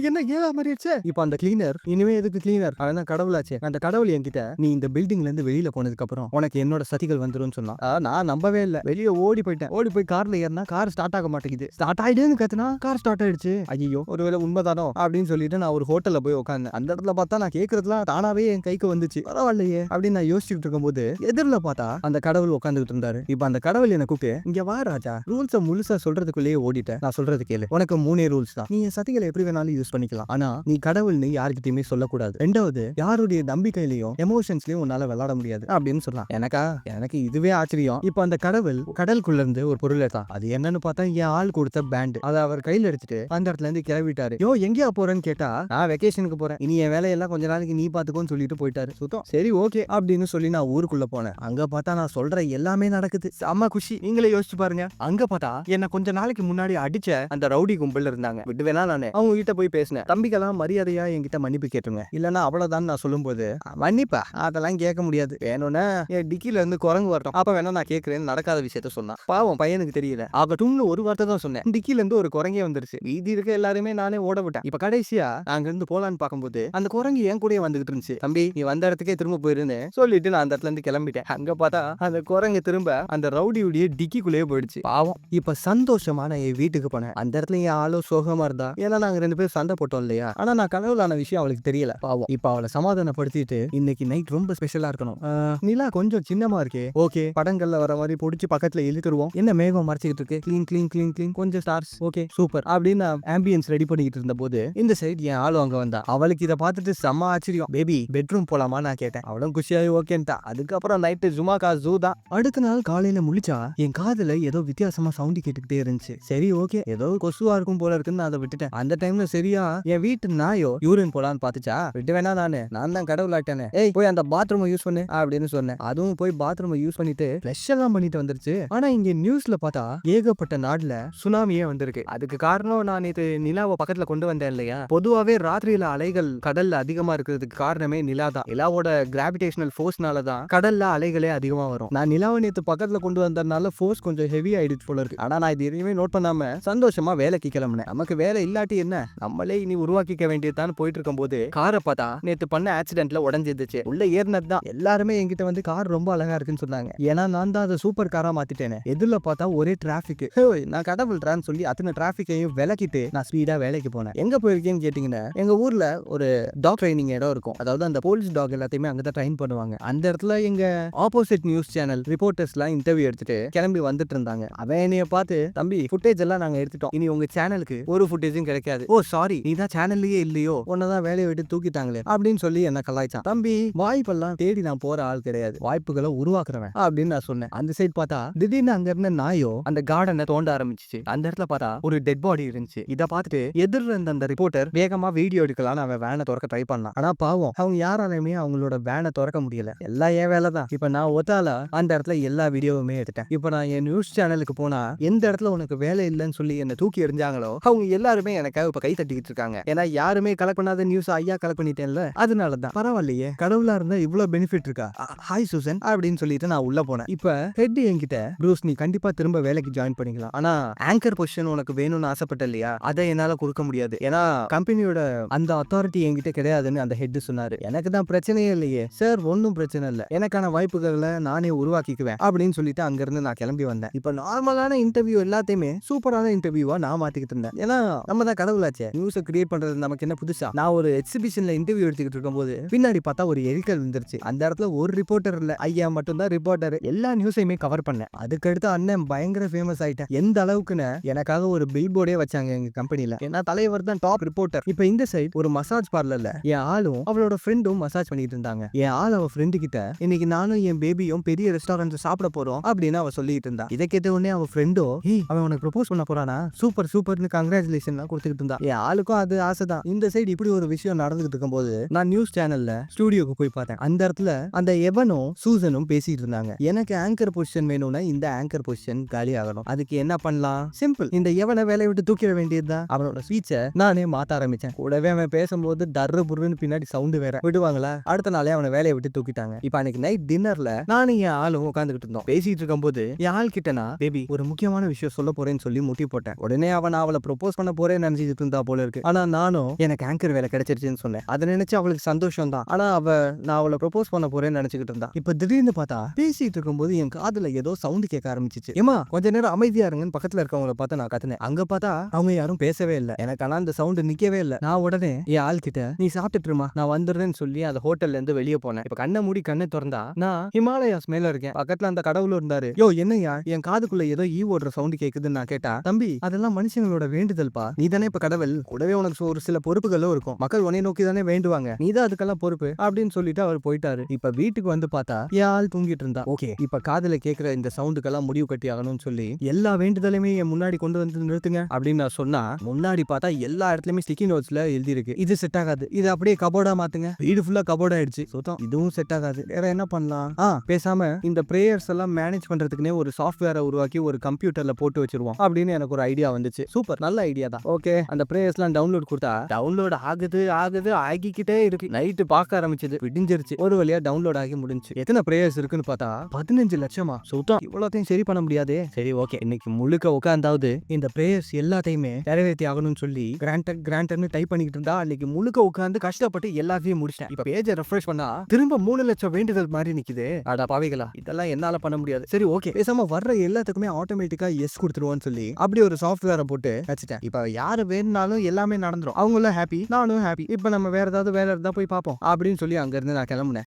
என்ன ஏழா மாறிடுச்சு இப்போ அந்த கிளீனர் இனிமே எதுக்கு கிளீனர் அவன் கடவுளாச்சே. அந்த கடவுள் என்கிட்ட நீ இந்த பில்டிங்ல இருந்து வெளியில போனதுக்கு அப்புறம் உனக்கு என்னோட சதிகள் வந்துரும்னு சொன்னா நான் நம்பவே இல்ல. வெளியே ஓடி ஓடி போயிட்டேன் ஓடி போய் கார்ல ஏறினா கார் ஸ்டார்ட் ஆக மாட்டேங்குது. ஸ்டார்ட் ஆயிடுன்னு கத்துனா கார் ஸ்டார்ட் ஆயிடுச்சு. ஐயோ ஒருவேளை உண்மைதானோ அப்படின்னு சொல்லிட்டு நான் ஒரு ஹோட்டல்ல போய் உட்காந்தேன் அந்த இடத்துல பார்த்தா நான் கேட்கறதுலாம் தானாவே என் கைக்கு வந்துச்சு. பரவாயில்லையே அப்படின்னு நான் யோசிச்சுட்டு இருக்கும்போது எதிரில் பார்த்தா அந்த கடவுள் உட்காந்துட்டு இருந்தாரு. இப்போ அந்த கடவுள் என்ன கூப்பிட்டு இங்க வா ராஜா ரூல்ஸை முழுசா சொல்றதுக்குள்ளேயே ஓடிட்டேன். நான் சொல்றது கேளு. உனக்கு மூணே ரூல்ஸ் தான். நீ சதிகளை எப்படி வேணாலும் யூஸ் பண்ணிக்கலாம். ஆனா நீ கடவுள்னு யாருக்கிட்டயுமே சொல்லக்கூடாது. ரெண்டாவது யாருடைய நம்பிக்கையிலையும் எமோஷன்ஸ்லயும் உன்னால விளையாட முடியாது. அப்படின்னு சொன்னான். எனக்கா? எனக்கு இதுவே ஆச்சரியம். இப்போ அந்த கடவுள் கடலுக்குள்ள இருந்து ஒரு பொருள் எடுத்தான் அது என்னன்னு பார்த்தா என் ஆள் கொடுத்த பேண்ட். அதை அவர் கையில் எடுத்துட்டு அந்த இடத்துல இருந்து கிளவிட்டாரு யோ எங்கேயா போறேன்னு கேட்டா நான் வெக்கேஷனுக்கு போறேன். இனி என் வேலையெல்லாம் கொஞ்ச நாளைக்கு நீ பாத்துக்கோன்னு சொல்லிட்டு போயிட்டாரு. சுத்தம். சரி ஓகே அப்படின்னு சொல்லி நான் ஊருக்குள்ள போனேன். அங்க பார்த்தா நான் சொல்ற எல்லாமே நடக்குது. செம்ம குஷி. நீங்களே யோசிச்சு பாருங்க. அங்க பார்த்தா என்ன கொஞ்ச நாளைக்கு முன்னாடி அடிச்ச அந்த ரவுடி கும்பல் இருந்தாங்க. விட்டு வேணா நானே? அவங்க கிட்ட போய் பேசினேன். தம்பிக்கெல்லாம் மரியாதையா என்கிட்ட மன்னிப்பு கேட்டுங்க இல்லைன்னா அவ்வளவுதான் நான் சொல்லும்போது மன்னிப்பா. அதெல்லாம் கேட்க முடியாது. வேணும்னா என் டிக்கில இருந்து குரங்கு வரட்டும். அப்ப வேணா நான் கேட்கறேன்னு நடக்காத விஷயத்த சொன்னான் பாவம் பையனுக்கு தெரியல. ஆகட்டும்னு ஒரு வார்த்தை தான் சொன்னேன். டிக்கில இருந்து ஒரு குரங்கே வந்துருச்சு. மீதி இருக்க எல்லாருமே நானே ஓட விட்டேன். இப்ப கடைசியா நாங்க இருந்து போலான்னு பார்க்கும்போது அந்த குரங்கு என் கூடயே வந்துகிட்டு இருந்துச்சு. தம்பி நீ வந்த இடத்துக்கே திரும்ப போயிருன்னு சொல்லிட்டு நான் அந்த இடத்துல இருந்து கிளம்பிட்டேன். அங்க பார்த்தா அந்த குரங்கு திரும்ப அந்த ரவுடியுடைய டிக்கிக்குள்ளேயே போயிடுச்சு. பாவம். இப்ப சந்தோஷமா நான் என் வீட்டுக்கு போனேன். அந்த இடத்துல என் ஆளோ சோகமா இருந்தா? ஏன்னா நாங்க ரெண்டு பேரும் சண்டை போட்டோம் இல்லையா? ஆனா நான் கடவுளான விஷயம் அவளுக்கு தெரியல. பாவம். இப்ப அவளை சமாதானப்படுத்திட்டு இன்னைக்கு நைட் ரொம்ப ஸ்பெஷலா இருக்கணும். நிலா கொஞ்சம் சின்னமா இருக்கே. ஓகே. படங்கள்ல வர மாதிரி பிடிச்சி பக்கத்துல இழுத்துருவோம் என்ன மேகம் மறைச்சிக்கிட்டு இருக்கு கிளீன் க்ளீன் க்ளீன் கிளீன் கொஞ்சம் ஸ்டார்ஸ் ஓகே சூப்பர் அப்படின்னு நான் ஆம்பியன்ஸ் ரெடி பண்ணிக்கிட்டு இருந்த போது இந்த சைடு என் ஆளும் அங்க வந்தா. அவளுக்கு இதை பார்த்துட்டு செம்ம ஆச்சரியம். பேபி பெட்ரூம் போலாமா நான் கேட்டேன். அவளும் குஷியாகி ஓகேன்ட்டா அதுக்கப்புறம் நைட்டு ஜுமாக்கா ஜூ தான். அடுத்த நாள் காலையில முழிச்சா என் காதுல ஏதோ வித்தியாசமா சவுண்ட் கேட்டுக்கிட்டே இருந்துச்சு. சரி ஓகே ஏதோ கொசுவா இருக்கும் போல இருக்குன்னு நான் அதை விட்டுட்டேன். அந்த டைம்ல சரியா என் வீட்டு நாயோ யூரின் போலான்னு பாத்துச்சா விட்டு வேணா நானு. நான் தான் கடவுள் ஆட்டேனே ஏய் போய் அந்த பாத்ரூமை யூஸ் பண்ணு அப்படின்னு சொன்னேன். அதுவும் போய் பாத்ரூமை யூஸ் பண்ணிட்டு ஃப்ளஷ் எல்லாம் பண்ணிட்டு வந்துருச்சு. ஆனா இங்க நியூஸ்ல பார்த்தா ஏகப்பட்ட நாடுல சுனாமியே வந்திருக்கு. அதுக்கு காரணம் நான் இது நிலாவை பக்கத்துல கொண்டு வந்தேன் இல்லையா? பொதுவாவே ராத்திரியில அலைகள் கடல்ல அதிகமா இருக்கிறதுக்கு காரணமே நிலா தான். நிலாவோட கிராவிடேஷனல் ஃபோர்ஸ்னால தான் கடல்ல அலைகளே அதிகமா வரும். நான் நிலாவை நேத்து பக்கத்துல கொண்டு வந்ததுனால ஃபோர்ஸ் கொஞ்சம் ஹெவி ஆயிடுச்சு போல இருக்கு. ஆனா நான் இது எதுவுமே நோட் பண்ணாம சந்தோஷமா வேலைக்கு கிளம்புனேன். நமக்கு வேலை இல்லாட்டி என்ன? நம்மளே இனி உருவாக்கிக்க வேண்டியதுதான் போயிட்டு இருக்கும்போது காரை பார்த்தா நேத்து பண்ண ஆக்சிடென்ட்ல உடஞ்சிருந்துச்சு. உள்ள ஏறினது தான் எல்லாருமே என்கிட்ட வந்து கார் ரொம்ப அழகா இருக்குன்னு சொன்னாங்க. ஏன்னா நான் தான் அதை சூப்பர் காரா மாத்திட்டேன். போனேன் எதிரில் பார்த்தா ஒரே டிராஃபிக் நான் கடவுள்றான்னு சொல்லி அத்தனை டிராஃபிக்கையும் விளக்கிட்டு நான் ஸ்பீடா வேலைக்கு போனேன். எங்க போயிருக்கேன்னு கேட்டீங்கன்னா எங்க ஊர்ல ஒரு டாக் ட்ரைனிங் இடம் இருக்கும். அதாவது அந்த போலீஸ் டாக் எல்லாத்தையுமே அங்கே தான் ட்ரைன் பண்ணுவாங்க. அந்த இடத்துல எங்க ஆப்போசிட் நியூஸ் சேனல் ரிப்போர்ட்டர்ஸ்லாம் இன்டர்வியூ எடுத்துட்டு கிளம்பி வந்துட்டு இருந்தாங்க. அவன் என்னைய பார்த்து தம்பி ஃபுட்டேஜ் எல்லாம் நாங்க எடுத்துட்டோம். இனி உங்க சேனலுக்கு ஒரு ஃபுட்டேஜும் கிடைக்காது. ஓ சாரி நீ தான் சேனல்லயே இல்லையோ? உன்னதான் வேலையை விட்டு தூக்கிட்டாங்களே. அப்படின்னு சொல்லி என்ன கலாய்ச்சான். தம்பி வாய்ப்பெல்லாம் தேடி நான் போற ஆள் கிடையாது. வாய்ப்புகளை உருவாக்குறவன். அப்படின்னு நான் சொன்னேன். அந்த சைடு பார்த்தா திடீர்னு அங்க இருந்த நாயோ அந்த கார்டனை தோண்ட ஆரம்பிச்சிச்சு. அந்த இடத்துல பார்த்தா ஒரு டெட் பாடி இருந்துச்சு. இதை பார்த்துட்டு எதிர்ல இருந்த அந்த ரிப்போர்ட்டர் வேகமா வீடியோ எடுக்கலாம்னு அவன் வேனை திறக்க ட்ரை பண்ணான். ஆனா பாவம் அவங்க யாராலையுமே அவங்களோட வேனை திறக்க முடியல. எல்லாம் என் வேலை தான். இப்ப நான் ஒத்தால அந்த இடத்துல எல்லா வீடியோவுமே எடுத்தேன் இப்ப நான் என் நியூஸ் சேனலுக்கு போனா எந்த இடத்துல உனக்கு வேலை இல்லைன்னு சொல்லி என்ன தூக்கி எறிஞ்சாங்களோ அவங்க எல்லாருமே எனக்காக இப்ப கை தட்டிக்கிட்டு இருக்காங்க. ஏன்னா யாருமே கலெக்ட் பண்ணாத நியூஸ் ஐயா கலெக்ட் பண்ணிட்டேன்ல. அதனால தான். பரவாயில்லையே கடவுளா இருந்தா இவ்வளவு பெனிஃபிட் இருக்கா? ஹாய் சூசன் அப்படின்னு சொல்லிட்டு நான் உள்ள போனேன். இப்ப ஹெட் என்கிட்ட ப்ரூஸ் நீ கண்டிப்பா திரும்ப வேலைக்கு ஜாயின் பண்ணிக்கலாம். ஆனா ஆங்கர் பொசிஷன் உனக்கு வேணும்னு ஆசைப்பட்ட இல்லையா? அதை என்னால கொடுக்க முடியாது. ஏன்னா கம்பெனியோட அந்த அத்தாரிட்டி என்கிட்ட கிடையாதுன்னு அந்த ஹெட் சொன்னாரு. எனக்கு தான் பிரச்சனையே இல்லையே. சார் ஒன்றும் பிரச்சனை இல்லை. எனக்கான வாய்ப்புகளை நானே உருவாக்கிக்குவேன் அப்படின்னு சொல்லிட்டு அங்கிருந்து நான் கிளம்பி வந்தேன். இப்போ நார்மலான இன்டர்வியூ எல்லாத்தையுமே சூப்பரான இன்டர்வியூவா நான் மாத்திக்கிட்டு இருந்தேன். ஏன்னா நம்ம தான் கடவுளாச்சே. நியூஸை கிரியேட் பண்றது நமக்கு என்ன புதுசா? நான் ஒரு எக்ஸிபிஷன்ல இன்டர்வியூ எடுத்துக்கிட்டு இருக்கும்போது பின்னாடி பார்த்தா ஒரு எரிக்கல் வந்துருச்சு அந்த இடத்துல ஒரு ரிப்போர்ட்டர் இல்லை. ஐயா மட்டும் தான் ரிப்போர்ட்டர் எல்லா நியூஸையுமே கவர் பண்ணேன். அதுக்கு அதுக்கடுத்து அண்ணன் பயங்கர ஃபேமஸ் ஆயிட்டேன் எந்த அளவுக்குன்னு எனக்காக ஒரு பில் போர்டே வச்சாங்க எங்க கம்பெனில ஏன்னா தலைவர் தான் டாப் ரிப்போர்ட்டர் இப்போ இந்த சைட் ஒரு மசாஜ் பார்லர்ல என் ஆளும் அவளோட ஃப்ரெண்டும் மசாஜ் பண்ணிட்டு இருந்தாங்க. என் ஆள் அவ ஃப்ரெண்டு கிட்ட இன்னைக்கு நானும் என் பேபியும் பெரிய ரெஸ்டாரண்ட் சாப்பிட போறோம் அப்படின்னு அவ சொல்லிட்டு இருந்தா. இதை கேட்ட உடனே அவ ஃப்ரெண்டோ ஹே அவன் உனக்கு ப்ரொபோஸ் பண்ண போறானா? சூப்பர் சூப்பர்னு கங்க்ராச்சுலேஷன் கொடுத்துக்கிட்டு இருந்தா. என் ஆளுக்கும் அது ஆசை தான். இந்த சைடு இப்படி ஒரு விஷயம் நடந்துகிட்டு இருக்கும்போது நான் நியூஸ் சேனல்ல ஸ்டுடியோக்கு போய் பார்த்தேன். அந்த இடத்துல அந்த எவனும் சூசனும் பேசிட்டு இருந்தாங்க. எனக்கு ஆங்கர் பொசிஷன் வேணும்னா இந்த ஆங்கர் பொசிஷன் காலி ஆகணும். அதுக்கு என்ன பண்ணலாம்? சிம்பிள் இந்த எவனை வேலையை விட்டு தூக்கிட வேண்டியதுதான்? அவனோட ஸ்பீச்சை நானே மாத்த ஆரம்பிச்சேன். கூடவே அவன் பேசும்போது டர்ரு புருன்னு பின்னாடி சவுண்டு வேற. விடுவாங்களா? அடுத்த நாளே அவனை வேலையை விட்டு தூக்கிட்டாங்க. இப்போ அன்னைக்கு நைட் டின்னர்ல நானும் என் ஆளும் உட்காந்துக்கிட்டு இருந்தோம். பேசிட்டு இருக்கும்போது என் ஆள் கிட்ட நான் பேபி ஒரு முக்கியமான விஷயம் சொல்ல போறேன்னு சொல்லி முட்டி போட்டேன். உடனே அவன் அவளை ப்ரொபோஸ் பண்ண போறேன்னு நினைச்சிட்டு இருந்தா போல இருக்கு. ஆனா நானும் எனக்கு ஆங்கர் வேலை கிடைச்சிருச்சுன்னு சொன்னேன். அதை நினைச்சு அவளுக்கு சந்தோஷம் தான். ஆனா அவ நான் அவளை ப்ரொபோஸ் பண்ண போறேன்னு நினைச்சுக்கிட்டு இருந்தா. இப்ப திடீர்னு பார்த்தா பேசிட்டு இருக்கும்போது என் காதுல ஏதோ சவுண்ட் கேட்க ஆரம்பிச்சிச்சு. ஏமா கொஞ்ச நேரம் அமைதியா இருங்கன்னு பக்கத்துல இருக்கவங்கள பார்த்து நான் கத்துனேன். அங்க பார்த்தா அவங்க யாரும் பேசவே இல்லை. எனக்கு ஆனா அந்த சவுண்ட் நிக்கவே இல்லை. நான் உடனே என் ஆள் கிட்ட நீ சாப்பிட்டுட்டுமா நான் வந்துடுறேன்னு சொல்லி அந்த ஹோட்டல்ல இருந்து வெளியே போனேன். இப்ப கண்ணை மூடி கண்ணை திறந்தா நான் ஹிமாலயாஸ் மேல இருக்கேன். பக்கத்துல அந்த கடவுளும் இருந்தாரு. யோ என்னய்யா? என் காதுக்குள்ள ஏதோ ஈ ஓடுற சவுண்ட் கேக்குதுன்னு நான் கேட்டா தம்பி அதெல்லாம் மனுஷங்களோட வேண்டுதல்பா? நீ தானே இப்ப கடவுள். கூடவே உனக்கு ஒரு சில பொறுப்புகளும் இருக்கும். மக்கள் உன்னை நோக்கி தானே வேண்டுவாங்க. நீ தான் அதுக்கெல்லாம் பொறுப்பு அப்படின்னு சொல்லிட்டு அவர் போயிட்டாரு. இப்ப வீட்டுக்கு வந்து பார்த்தா ஆள் தூங்கிட்டு இருந்தா ஓகே. இப்ப காதுல கேக்குற இந்த இதெல்லாம் முடிவு கட்டி ஆகணும்னு சொல்லி எல்லா வேண்டுதலையுமே என் முன்னாடி கொண்டு வந்து நிறுத்துங்க அப்படின்னு நான் சொன்னா முன்னாடி பார்த்தா எல்லா இடத்துலயுமே ஸ்டிக்கி நோட்ஸ்ல எழுதி இருக்கு இது செட் ஆகாது. இது அப்படியே கபோர்டா மாத்துங்க. வீடு ஃபுல்லா கபோர்ட் ஆயிடுச்சு. சுத்தம். இதுவும் செட் ஆகாது. வேற என்ன பண்ணலாம்? ஆ பேசாம இந்த பிரேயர்ஸ் எல்லாம் மேனேஜ் பண்றதுக்குனே ஒரு சாஃப்ட்வேரை உருவாக்கி ஒரு கம்ப்யூட்டர்ல போட்டு வச்சிருவோம் அப்படின்னு எனக்கு ஒரு ஐடியா வந்துச்சு. சூப்பர் நல்ல ஐடியா தான். ஓகே அந்த பிரேயர்ஸ்லாம் டவுன்லோட் கொடுத்தா டவுன்லோட் ஆகுது ஆகுது ஆகிக்கிட்டே இருக்கு. நைட்டு பார்க்க ஆரம்பிச்சது. விடிஞ்சிருச்சு. ஒரு வழியா டவுன்லோட் ஆகி முடிஞ்சு எத்தனை பிரேயர்ஸ் இருக்குன்னு பார்த்தா பதினஞ்சு லட்சமா. சுத்தம். எல்லாத்தையும் சரி பண்ண முடியாது. சரி ஓகே. இன்னைக்கு முழுக்க உட்காந்தாவது இந்த பிரேயர்ஸ் எல்லாத்தையுமே நிறைவேற்றி ஆகணும்னு சொல்லி கிராண்டட் கிராண்டட்னு டைப் பண்ணிக்கிட்டு இருந்தா அன்னைக்கு முழுக்க உட்காந்து கஷ்டப்பட்டு எல்லாத்தையும் முடிச்சிட்டேன். இப்ப பேஜை ரெஃப்ரெஷ் பண்ணா திரும்ப மூணு லட்சம் வேண்டுதல் மாதிரி நிக்குது. அடா பாவிகளா. இதெல்லாம் என்னால பண்ண முடியாது. சரி ஓகே. பேசாம வர்ற எல்லாத்துக்குமே ஆட்டோமேட்டிக்கா எஸ் கொடுத்துருவோம்னு சொல்லி அப்படி ஒரு சாஃப்ட்வேரை போட்டு வச்சுட்டேன். இப்ப யாரு வேணும்னாலும் எல்லாமே நடந்துரும். அவங்களும் ஹாப்பி நானும் ஹாப்பி இப்ப நம்ம வேற ஏதாவது வேலை இருந்தா போய் பார்ப்போம். அப்படின்னு சொல்லி அங்க இருந்து நான் கிளம்புனேன்.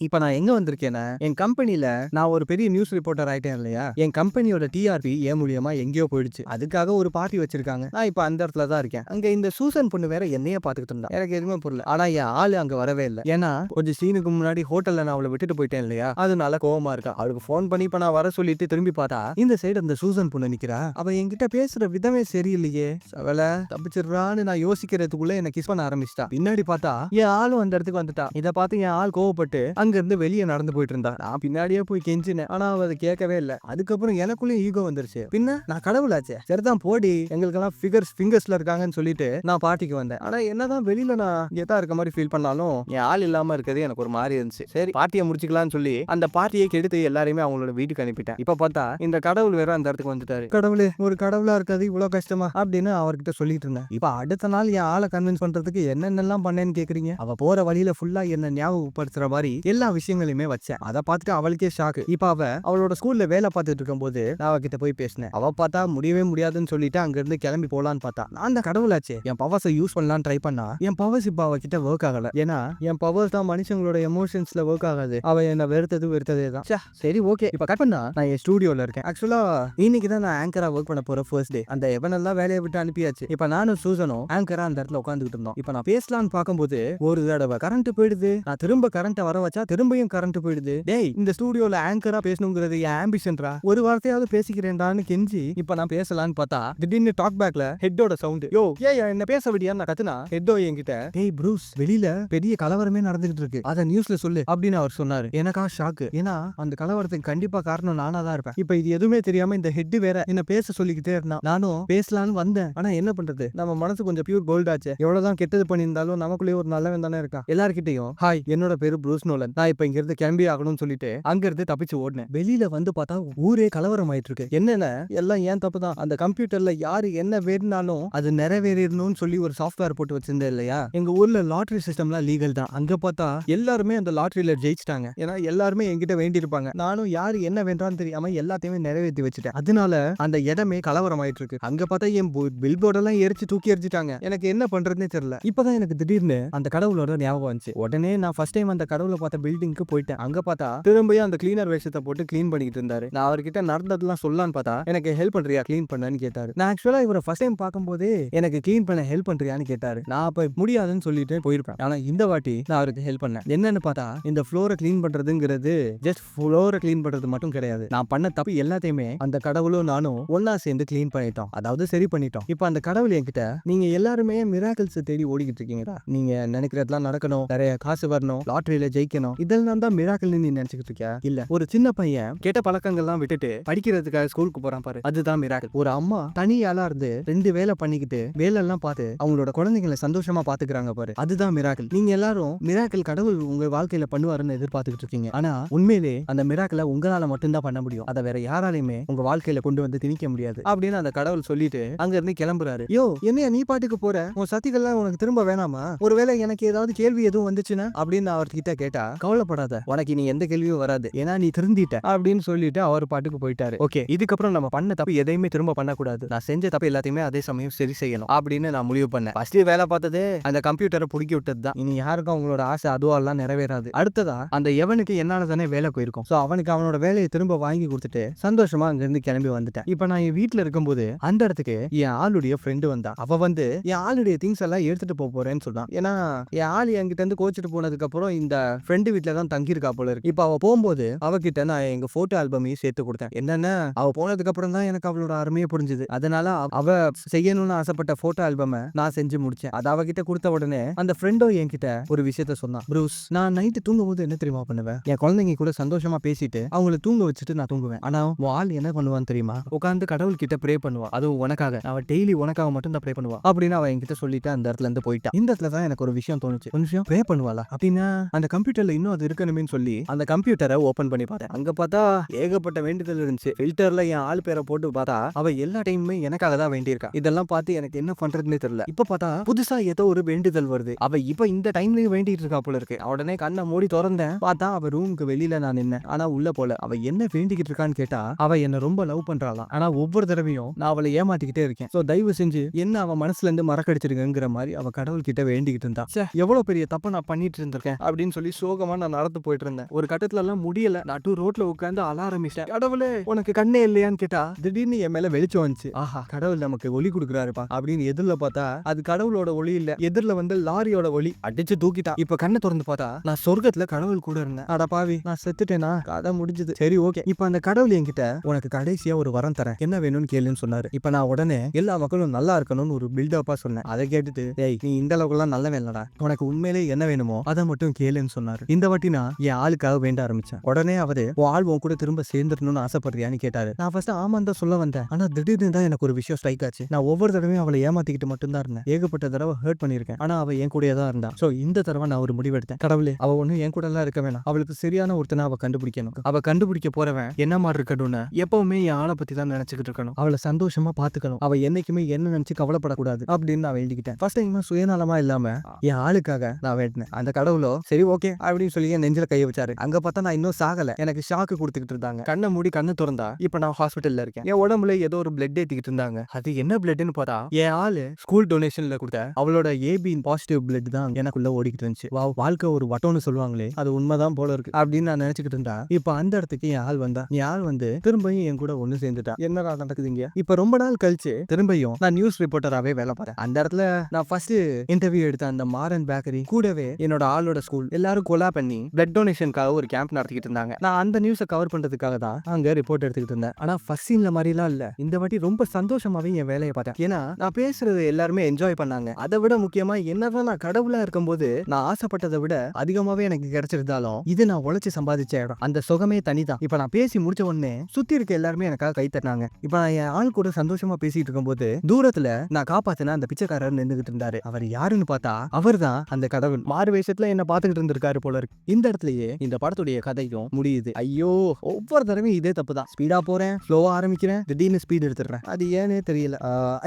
இப்போ நான் எங்க வந்திருக்கேன்னா என் கம்பெனில நான் ஒரு பெரிய நியூஸ் ரிப்போர்ட்டர் ஆயிட்டேன் இல்லையா? என் கம்பெனியோட டிஆர்பி ஏன் மூலியமா எங்கேயோ போயிடுச்சு. அதுக்காக ஒரு பார்ட்டி வச்சிருக்காங்க. நான் இப்போ அந்த இடத்துல தான் இருக்கேன். அங்க இந்த சூசன் பொண்ணு வேற என்னையே பாத்துக்கிட்டு இருந்தா. எனக்கு எதுவுமே புரியல. ஆனா என் ஆளு அங்க வரவே இல்லை. ஏன்னா கொஞ்சம் சீனுக்கு முன்னாடி ஹோட்டல்ல நான் அவளை விட்டுட்டு போயிட்டேன் இல்லையா? அதனால கோவமா இருக்கா. அவளுக்கு ஃபோன் பண்ணி இப்ப நான் வர சொல்லிட்டு திரும்பி பார்த்தா இந்த சைடு அந்த சூசன் பொண்ணு நிக்கிறா. அவ என்கிட்ட பேசுற விதமே சரியில்லையே. அவளை தப்பிச்சிடுறான்னு நான் யோசிக்கிறதுக்குள்ள என்ன கிஸ் பண்ண ஆரம்பிச்சிட்டா. பின்னாடி பார்த்தா என் ஆளும் அந்த இடத்துக்கு வந்துட்டா. இதை பார்த்து என் ஆள் கோவப்பட்டு அங்க இருந்து வெளியே நடந்து போயிட்டு இருந்தா நான் பின்னாடியே போய் கெஞ்சினேன். ஆனா அவ அதை கேட்கவே இல்லை. அதுக்கப்புறம் எனக்குள்ளேயும் ஈகோ வந்துருச்சு. பின்ன நான் கடவுளாச்சே. சரிதான் போடி. எங்களுக்கெல்லாம் ஃபிகர்ஸ் ஃபிங்கர்ஸ்ல இருக்காங்கன்னு சொல்லிட்டு நான் பாட்டிக்கு வந்தேன். ஆனா என்னதான் வெளியில நான் கெத்தா இருக்க மாதிரி ஃபீல் பண்ணாலும் என் ஆள் இல்லாம இருக்கிறது எனக்கு ஒரு மாதிரி இருந்துச்சு. சரி பாட்டியை முடிச்சுக்கலாம்னு சொல்லி அந்த பாட்டியை கெடுத்து எல்லாரையுமே அவங்களோட வீட்டுக்கு அனுப்பிட்டேன். இப்ப பார்த்தா இந்த கடவுள் வேற அந்த இடத்துக்கு வந்துட்டாரு. கடவுளே ஒரு கடவுளா இருக்காது இவ்வளவு கஷ்டமா? அப்படின்னு அவர்கிட்ட சொல்லிட்டு இருந்தேன். இப்ப அடுத்த நாள் என் ஆளை கன்வின்ஸ் பண்றதுக்கு என்னென்னலாம் பண்ணேன்னு கேக்குறீங்க? அவ போற வழியில ஃபுல்லா என்ன ஞாபகப்படுத்துற மாதிரி எல்லா விஷயங்களையுமே வச்சேன். அதை பார்த்துட்டு அவளுக்கே ஷாக்கு இப்ப அவ அவளோட ஸ்கூல்ல வேலை பார்த்துட்டு இருக்கும்போது நான் அவகிட்ட போய் பேசினேன். அவ பார்த்தா முடியவே முடியாதுன்னு சொல்லிட்டு அங்க இருந்து கிளம்பி போலான்னு பார்த்தா. நான் அந்த கடவுளாச்சே. என் பவர்ஸை யூஸ் பண்ணலாம்னு ட்ரை பண்ணா என் பவர்ஸ் இப்ப அவகிட்ட ஒர்க் ஆகல. ஏன்னா என் பவர்ஸ் தான் மனுஷங்களோட எமோஷன்ஸ்ல ஒர்க் ஆகாது. அவ என்ன வெறுத்தது வெறுத்ததே தான். ச்சே, சரி ஓகே இப்ப கட் பண்ணா நான் என் ஸ்டூடியோல இருக்கேன். ஆக்சுவலா இன்னைக்கு தான் நான் ஆங்கரா ஒர்க் பண்ண போற ஃபர்ஸ்ட் டே அந்த எவனெல்லாம் வேலையை விட்டு அனுப்பியாச்சு? இப்ப நானும் சூசனும் ஆங்கரா அந்த இடத்துல உட்காந்துக்கிட்டு இருந்தோம். இப்ப நான் பேசலாம்னு பார்க்கும்போது ஒரு தடவை கரண்ட் போயிடுது. நான் திரும்ப கரண்ட்டை வர வச்சா திரும்பியும் கரண்ட் போயிடுது. டேய் இந்த ஸ்டூடியோல ஆங்கரா பேசணுங்கிறது என் ஆம்பிஷன்ரா ஒரு வார்த்தையாவது பேசிக்கிறேன்டான்னு கெஞ்சி இப்ப நான் பேசலாம்னு பார்த்தா திடீர்னு டாக் பேக்ல ஹெட்டோட சவுண்ட் யோ ஏய் என்ன பேச விடியா நான் கத்துனா? ஹெட்டோ என்கிட்ட டேய் ப்ரூஸ் வெளியில பெரிய கலவரமே நடந்துகிட்டு இருக்கு. அத நியூஸ்ல சொல்லு அப்படின்னு அவர் சொன்னாரு. எனக்கா ஷாக்கு ஏன்னா அந்த கலவரத்துக்கு கண்டிப்பா காரணம் நானா தான் இருப்பேன். இப்ப இது எதுவுமே தெரியாம இந்த ஹெட் வேற என்ன பேச சொல்லிக்கிட்டே இருந்தான். நானும் பேசலாம்னு வந்தேன். ஆனா என்ன பண்றது? நம்ம மனசு கொஞ்சம் பியூர் கோல்ட் ஆச்சு. எவ்வளவுதான் கெட்டது பண்ணியிருந்தாலும் நமக்குள்ளேயே ஒரு நல்லவன் தானே இருக்கா எல்லார்கிட்டையும் ஹாய் என்னோட பேரு ப்ரூஸ் நோலன். நான் இப்ப இங்க இருந்து கிளம்பி ஆகணும்னு சொல்லிட்டு அங்க இருந்து தப்பிச்சு ஓடினேன். வெளியில வந்து பார்த்தா ஊரே கலவரம் ஆயிட்டு இருக்கு என்னென்ன? எல்லாம் ஏன் தப்பு தான் அந்த கம்ப்யூட்டர்ல யாரு என்ன வேணும்னாலும் அது நிறைவேறணும்னு சொல்லி ஒரு சாஃப்ட்வேர் போட்டு வச்சிருந்தேன் இல்லையா? எங்க ஊர்ல லாட்டரி சிஸ்டம்லாம் லீகல் தான். அங்க பார்த்தா எல்லாருமே அந்த லாட்டரியில ஜெயிச்சிட்டாங்க. ஏன்னா எல்லாருமே என்கிட்ட வேண்டியிருப்பாங்க. நானும் யாரு என்ன வேண்டான்னு தெரியாம எல்லாத்தையுமே நிறைவேற்றி வச்சுட்டேன். அதனால அந்த இடமே கலவரம் ஆயிட்டு இருக்கு அங்க பார்த்தா என் பில் போர்டெல்லாம் எரிச்சு தூக்கி எரிச்சிட்டாங்க எனக்கு என்ன பண்றதுன்னே தெரியல. இப்பதான் எனக்கு திடீர்னு அந்த கடவுளோட ஞாபகம் வந்துச்சு. உடனே நான் ஃபர்ஸ்ட் டைம் அந்த கடவுளை பார்த்த பில்டிங்க்கு போயிட்டேன். அங்க பார்த்தா திரும்பியும் அந்த கிளீனர் வேஷத்தை போட்டு கிளீன் பண்ணிக்கிட்டு இருந்தாரு. நான் அவர்கிட்ட நடந்ததெல்லாம் சொல்லலான்னு பார்த்தா எனக்கு ஹெல்ப் பண்றியா? க்ளீன் பண்ணன்னு கேட்டாரு. நான் ஆக்சுவலா இவரை ஃபர்ஸ்ட் டைம் பார்க்கும்போதே எனக்கு கிளீன் பண்ண ஹெல்ப் பண்றியான்னு கேட்டாரு. நான் அப்ப முடியாதுன்னு சொல்லிட்டு போயிருப்பேன். ஆனா இந்த வாட்டி நான் அவருக்கு ஹெல்ப் பண்ணேன். என்னன்னு பார்த்தா இந்த ஃப்ளோரை கிளீன் பண்றதுங்கிறது ஜஸ்ட் ஃப்ளோரை க்ளீன் பண்றது மட்டும் கிடையாது. நான் பண்ண தப்பு எல்லாத்தையுமே அந்த கடவுளும் நானும் ஒன்னா சேர்ந்து க்ளீன் பண்ணிட்டோம். அதாவது சரி பண்ணிட்டோம். இப்போ அந்த கடவுள் என்கிட்ட நீங்க எல்லாருமே மிராக்கிள்ஸ் தேடி ஓடிக்கிட்டு இருக்கீங்களா நீங்க நினைக்கிறதெல்லாம் நடக்கணும். நிறைய காசு வரணும். லாட்டரியில ஜெயிக்கணும். இதெல்லாம் தான் மிராக்கிள் நீ நினைச்சுக்கிட்டு இருக்கியா? இல்ல. ஒரு சின்ன பையன் கெட்ட பழக்கங்கள்லாம் விட்டுட்டு படிக்கிறதுக்காக ஸ்கூலுக்கு போறான் பாரு. அதுதான் மிராக்கிள் ஒரு அம்மா தனி இருந்து ரெண்டு வேலை பண்ணிக்கிட்டு வேலை எல்லாம் பார்த்து அவங்களோட குழந்தைங்களை சந்தோஷமா பாத்துக்கிறாங்க பாரு. அதுதான் மிராக்கள் நீங்க எல்லாரும் மிராக்கள் கடவுள் உங்க வாழ்க்கையில பண்ணுவாருன்னு எதிர்பார்த்துக்கிட்டு இருக்கீங்க. ஆனா உண்மையிலே அந்த மிராக்கிள உங்களால மட்டும்தான் பண்ண முடியும். அதை வேற யாராலையுமே உங்க வாழ்க்கையில கொண்டு வந்து திணிக்க முடியாது. அப்படின்னு அந்த கடவுள் சொல்லிட்டு அங்க இருந்து கிளம்புறாரு. யோ என்னைய நீ பாட்டுக்கு போற? உன் சத்திகள்லாம் உனக்கு திரும்ப வேணாமா? ஒருவேளை எனக்கு ஏதாவது கேள்வி எதுவும் வந்துச்சுன்னா? அப்படின்னு அவர்கிட்ட கேட்டா கவலைப்படாத. உனக்கு நீ எந்த கேள்வியும் வராது. ஏன்னா நீ திருந்திட்ட. அப்படின்னு சொல்லிட்டு அவர் பாட்டுக்கு போயிட்டாரு. ஓகே இதுக்கப்புறம் நம்ம பண்ண தப்பு எதையுமே திரும்ப பண்ணக்கூடாது. நான் செஞ்ச தப்பு எல்லாத்தையுமே அதே சமயம் சரி செய்யணும் அப்படின்னு நான் முடிவு பண்ணேன். ஃபர்ஸ்ட் வேலை பார்த்தது அந்த கம்ப்யூட்டரை புடுக்கி விட்டது தான் இனி யாருக்கும் அவங்களோட ஆசை அதுவெல்லாம் நிறைவேறாது. அடுத்ததா அந்த எவனுக்கு என்னால தானே வேலை போயிருக்கும். ஸோ அவனுக்கு அவனோட வேலையை திரும்ப வாங்கி கொடுத்துட்டு சந்தோஷமா அங்கிருந்து கிளம்பி வந்துட்டேன். இப்போ நான் என் வீட்ல இருக்கும்போது அந்த இடத்துக்கு என் ஆளுடைய ஃப்ரெண்டு வந்தா. அவ வந்து என் ஆளுடைய திங்ஸ் எல்லாம் எடுத்துட்டு போக போறேன்னு சொன்னான். ஏன்னா என் ஆள் என்கிட்ட இருந்து கோச்சிட்டு போனதுக்கு அப்புறம் இந்த ஃப்ரெண்ட் வீட்ல தான் தங்கியிருக்கா போல இருக்கு. இப்போ அவ போகும்போது அவகிட்ட நான் எங்க போட்டோ ஆல்பமையும் சேர்த்து கொடுத்தேன். என்னன்னா அவ போனதுக்கு அப்புறம் தான் எனக்கு அவளோட அருமையை புரிஞ்சுது. அதனால அவ- செய்யணும்னு ஆசைப்பட்ட போட்டோ ஆல்பமை நான் செஞ்சு முடிச்சேன். அது அவகிட்ட கொடுத்த உடனே அந்த ஃப்ரெண்டோ என்கிட்ட ஒரு விஷயத்த சொன்னான். ப்ரூஸ் நான் நைட்டு தூங்கும் போது என்ன தெரியுமா பண்ணுவேன்? என் குழந்தைங்க கூட சந்தோஷமா பேசிட்டு அவங்கள தூங்க வச்சுட்டு நான் தூங்குவேன். ஆனா உன் ஆள் என்ன பண்ணுவான்னு தெரியுமா? உட்காந்து கடவுள் கிட்ட ப்ரே பண்ணுவா. அது உனக்காக. அவ டெய்லி உனக்காக மட்டும் தான் ப்ரே பண்ணுவா. அப்படின்னு அவன் என்கிட்ட சொல்லிட்டு அந்த இடத்துல இருந்து போயிட்டா. இந்த இடத்துல தான் எனக்கு ஒரு விஷயம் தோணுச்சு. ஒரு விஷயம் ப்ரே பண்ணுவாளா? அப்படின்னா அந்த கம்ப்யூட்டர்ல இன்னும் அது இருக்கணுமே சொல்லி அந்த கம்ப்யூட்டரை ஓபன் பண்ணி பார்த்தேன். அங்க பார்த்தா ஏகப்பட்ட வேண்டுதல் இருந்துச்சு. ஃபில்டர்ல என் ஆள் பேரை போட்டு பார்த்தா அவ எல்லா டைமுமே எனக்காக தான் வேண்டியிருக்கா. இதெல்லாம் பார்த்து எனக்கு என்ன பண்றதுன்னு தெரியல. இப்ப பார்த்தா புதுசா ஏதோ ஒரு வேண்டுதல் வருது. அவ இப்ப இந்த டைம்லயும் வேண்டிட்டு இருக்கா போல இருக்கு. உடனே கண்ணை மூடி திறந்தேன். பார்த்தா அவ ரூமுக்கு வெளியில நான் நின்னேன். ஆனா உள்ள போல. அவ என்ன வேண்டிக்கிட்டு இருக்கான்னு கேட்டா அவ என்ன ரொம்ப லவ் பண்றாளாம். ஆனா ஒவ்வொரு தடவையும் நான் அவளை ஏமாத்திக்கிட்டே இருக்கேன். சோ தயவு செஞ்சு என்ன அவ மனசுல இருந்து மறக்கடிச்சிருக்குங்கிற மாதிரி அவ கடவுள் கிட்ட வேண்டிக்கிட்டு இருந்தா. எவ்வளவு பெரிய தப்பு நான் பண்ணிட்டு இருந்திருக்கேன் அப்படின்னு சொல்லி சோகம் நான் நடந்து போயிட்டு இருந்தேன் ஒரு கட்டத்துல எல்லாம் முடியல. நான் டூ ரோட்ல உட்காந்து அழ ஆரம்பிச்சிட்டேன். கடவுளே உனக்கு கண்ணே இல்லையான்னு கேட்டா? திடீர்னு என் மேல வெளிச்சம் வந்துச்சு. ஆஹா கடவுள் நமக்கு ஒளி கொடுக்குறாருப்பா அப்படின்னு எதிரில பார்த்தா அது கடவுளோட ஒளி இல்ல. எதிரில வந்து லாரியோட ஒளி. அடிச்சு தூக்கிட்டா. இப்ப கண்ணை திறந்து பார்த்தா நான் சொர்க்கத்துல கடவுள் கூட இருந்தேன். அட பாவி நான் செத்துட்டேனா? கதை முடிஞ்சது. சரி ஓகே. இப்ப அந்த கடவுள் என்கிட்ட உனக்கு கடைசியா ஒரு வரம் தரேன். என்ன வேணும்னு கேளுன்னு சொன்னாரு. இப்ப நான் உடனே எல்லா மக்களும் நல்லா இருக்கணும்னு ஒரு பில்டப்பா சொன்னேன். அதை கேட்டுட்டு ஏய் நீ இந்த அளவுக்குலாம் நல்ல வேலைடா உனக்கு உண்மையிலே என்ன வேணுமோ அதை மட்டும் கேளுன்னு சொன்னாரு. இந்த வாட்டி நான் என் ஆளுக்காக வேண்ட ஆரம்பிச்சேன். உடனே அவரு உன் ஆள் உன் கூட திரும்ப சேர்ந்துடணும்னு ஆசைப்படுறியான்னு கேட்டாரு. நான் ஃபர்ஸ்ட் ஆமான்னு தான் சொல்ல வந்தேன். ஆனா திடீர்னு தான் எனக்கு ஒரு விஷயம் ஸ்ட்ரைக் ஆச்சு. நான் ஒவ்வொரு தடவையும் அவளை ஏமாத்திக்கிட்டு மட்டும்தான் இருந்தேன். ஏகப்பட்ட தடவை ஹர்ட் பண்ணிருக்கேன் ஆனா அவ என் கூடயே தான் இருந்தா. சோ இந்த தடவை நான் ஒரு முடிவெடுத்தேன். கடவுளே அவ ஒண்ணு என் கூட எல்லாம் இருக்க வேணாம். அவளுக்கு சரியான ஒருத்தனை அவ கண்டுபிடிக்கணும். அவ கண்டுபிடிக்க போறவன் என்ன மாதிரி இருக்கணும்னு எப்பவுமே என் ஆளை பத்தி தான் நினைச்சுக்கிட்டு இருக்கணும். அவளை சந்தோஷமா பாத்துக்கணும். அவ என்னைக்குமே என்ன நினைச்சு கவலைப்படக்கூடாது அப்படின்னு நான் வேண்டிக்கிட்டேன். ஃபர்ஸ்ட் டைம் சுயநலமா இல்லாம என் ஆளுக்காக நான் வேண்டினேன். அந்த கடவுளோ சரி ஓகே அப்படி அப்படின்னு சொல்லி என் நெஞ்சில கைய வச்சாரு. அங்க பார்த்தா நான் இன்னும் சாகல. எனக்கு ஷாக்கு கொடுத்துக்கிட்டு இருந்தாங்க. கண்ணை மூடி கண்ணு திறந்தா இப்ப நான் ஹாஸ்பிட்டல்ல இருக்கேன். என் உடம்புல ஏதோ ஒரு பிளட் ஏத்திக்கிட்டு இருந்தாங்க. அது என்ன பிளட்னு பார்த்தா என் ஆளு ஸ்கூல் டொனேஷன்ல கொடுத்த அவளோட ஏபி பாசிட்டிவ் பிளட் தான் எனக்குள்ள ஓடிக்கிட்டு இருந்துச்சு. வா வாழ்க்கை ஒரு வட்டம்னு சொல்லுவாங்களே அது உண்மைதான் போல இருக்கு. அப்படின்னு நான் நினைச்சுக்கிட்டு இருந்தா இப்ப அந்த இடத்துக்கு என் ஆள் வந்தா என் ஆள் வந்து திரும்பியும் என் கூட ஒண்ணு சேர்ந்துட்டா. என்னடா நடக்குதுங்க? இப்ப ரொம்ப நாள் கழிச்சு திரும்பியும் நான் நியூஸ் ரிப்போர்ட்டராகவே வேலை பார்த்தேன். அந்த இடத்துல நான் ஃபர்ஸ்ட் இன்டர்வியூ எடுத்த அந்த மாரன் பேக்கரி கூடவே என்னோட ஆளோட ஸ்கூல் எல்லாரும் கொலாப் பண்ணி பிளட் டொனேஷனுக்காக ஒரு கேம்ப் நடத்திக்கிட்டு இருந்தாங்க. நான் அந்த நியூஸை கவர் பண்றதுக்காக தான் அங்க ரிப்போர்ட் எடுத்துக்கிட்டு இருந்தேன். ஆனா ஃபர்ஸ்ட் சீன்ல மாதிரிலாம் இல்ல. இந்த வாட்டி ரொம்ப சந்தோஷமாவே என் வேலையை பார்த்தேன். ஏன்னா நான் பேசுறது எல்லாருமே என்ஜாய் பண்ணாங்க. அதை விட முக்கியமா என்னதான் நான் கடவுளா இருக்கும்போது நான் ஆசைப்பட்டதை விட அதிகமாவே எனக்கு கிடைச்சிருந்தாலும் இது நான் உழைச்சி சம்பாதிச்ச இடம். அந்த சுகமே தனிதான். இப்ப நான் பேசி முடிச்ச உடனே சுத்தி இருக்க எல்லாருமே எனக்காக கை தட்டினாங்க. இப்ப நான் என் ஆள் கூட சந்தோஷமா பேசிட்டு இருக்கும்போது தூரத்துல நான் காப்பாத்தின அந்த பிச்சைக்காரர் நின்றுகிட்டு இருந்தாரு. அவர் யாருன்னு பார்த்தா அவர் தான் அந்த கடவுள். மாறு வேஷத்துல என்ன பாத்துக்கிட்டு இருந்திருக்காரு போல இருக்கு. இந்த இடத்துலயே இந்த படத்துடைய கதையும் முடியுது. ஐயோ ஒவ்வொரு தடவையும் இதே தப்பு தான் ஸ்பீடா போறேன் ஸ்லோவா ஆரம்பிக்கிறேன் திடீர்னு ஸ்பீட் எடுத்துடுறேன். அது ஏனே தெரியல.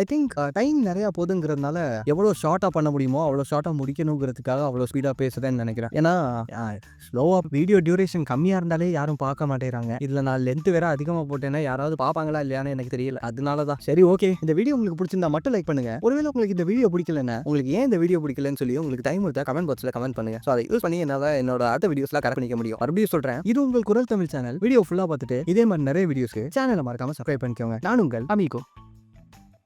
ஐ திங்க் டைம் நிறைய போதுங்கிறதுனால எவ்வளவு ஷார்ட்டா பண்ண முடியுமோ அவ்வளவு ஷார்ட்டா முடிக்கணுங்கிறதுக்காக அவ்வளவு ஸ்பீடா பேசுறேன்னு நினைக்கிறேன். ஏன்னா ஸ்லோவா வீடியோ டியூரேஷன் கம்மியா இருந்தாலே யாரும் பார்க்க மாட்டேறாங்க. இதுல நான் லென்த் வேற அதிகமா போட்டேன்னா யாராவது பாப்பாங்களா இல்லையான்னு எனக்கு தெரியல. அதனாலதான். சரி ஓகே இந்த வீடியோ உங்களுக்கு பிடிச்சிருந்தா மட்டும் லைக் பண்ணுங்க. ஒருவேளை உங்களுக்கு இந்த வீடியோ பிடிக்கலன்னா உங்களுக்கு ஏன் இந்த வீடியோ பிடிக்கலன்னு சொல்லி உங்களுக்கு டைம் கொடுத்தா கமெண்ட் பாக்ஸ்ல கமெண்ட் பண்ணுங்க. ஸோ அதை யூஸ் பண்ணி என்னால என்னோட அடுத்த வீடியோஸ்லாம் கரெக்ட் பண்ணிக்க முடியும். மறுபடியும் சொல்றேன். இது உங்கள் குரல் தமிழ் சேனல் வீடியோ ஃபுல்லா பார்த்துட்டு இதே மாதிரி நிறைய வீடியோஸ்க்கு சேனலை மறக்காம சப்ஸ்கிரைப் பண்ணிக்கோங்க. நான் உங்கள் அமிகோ.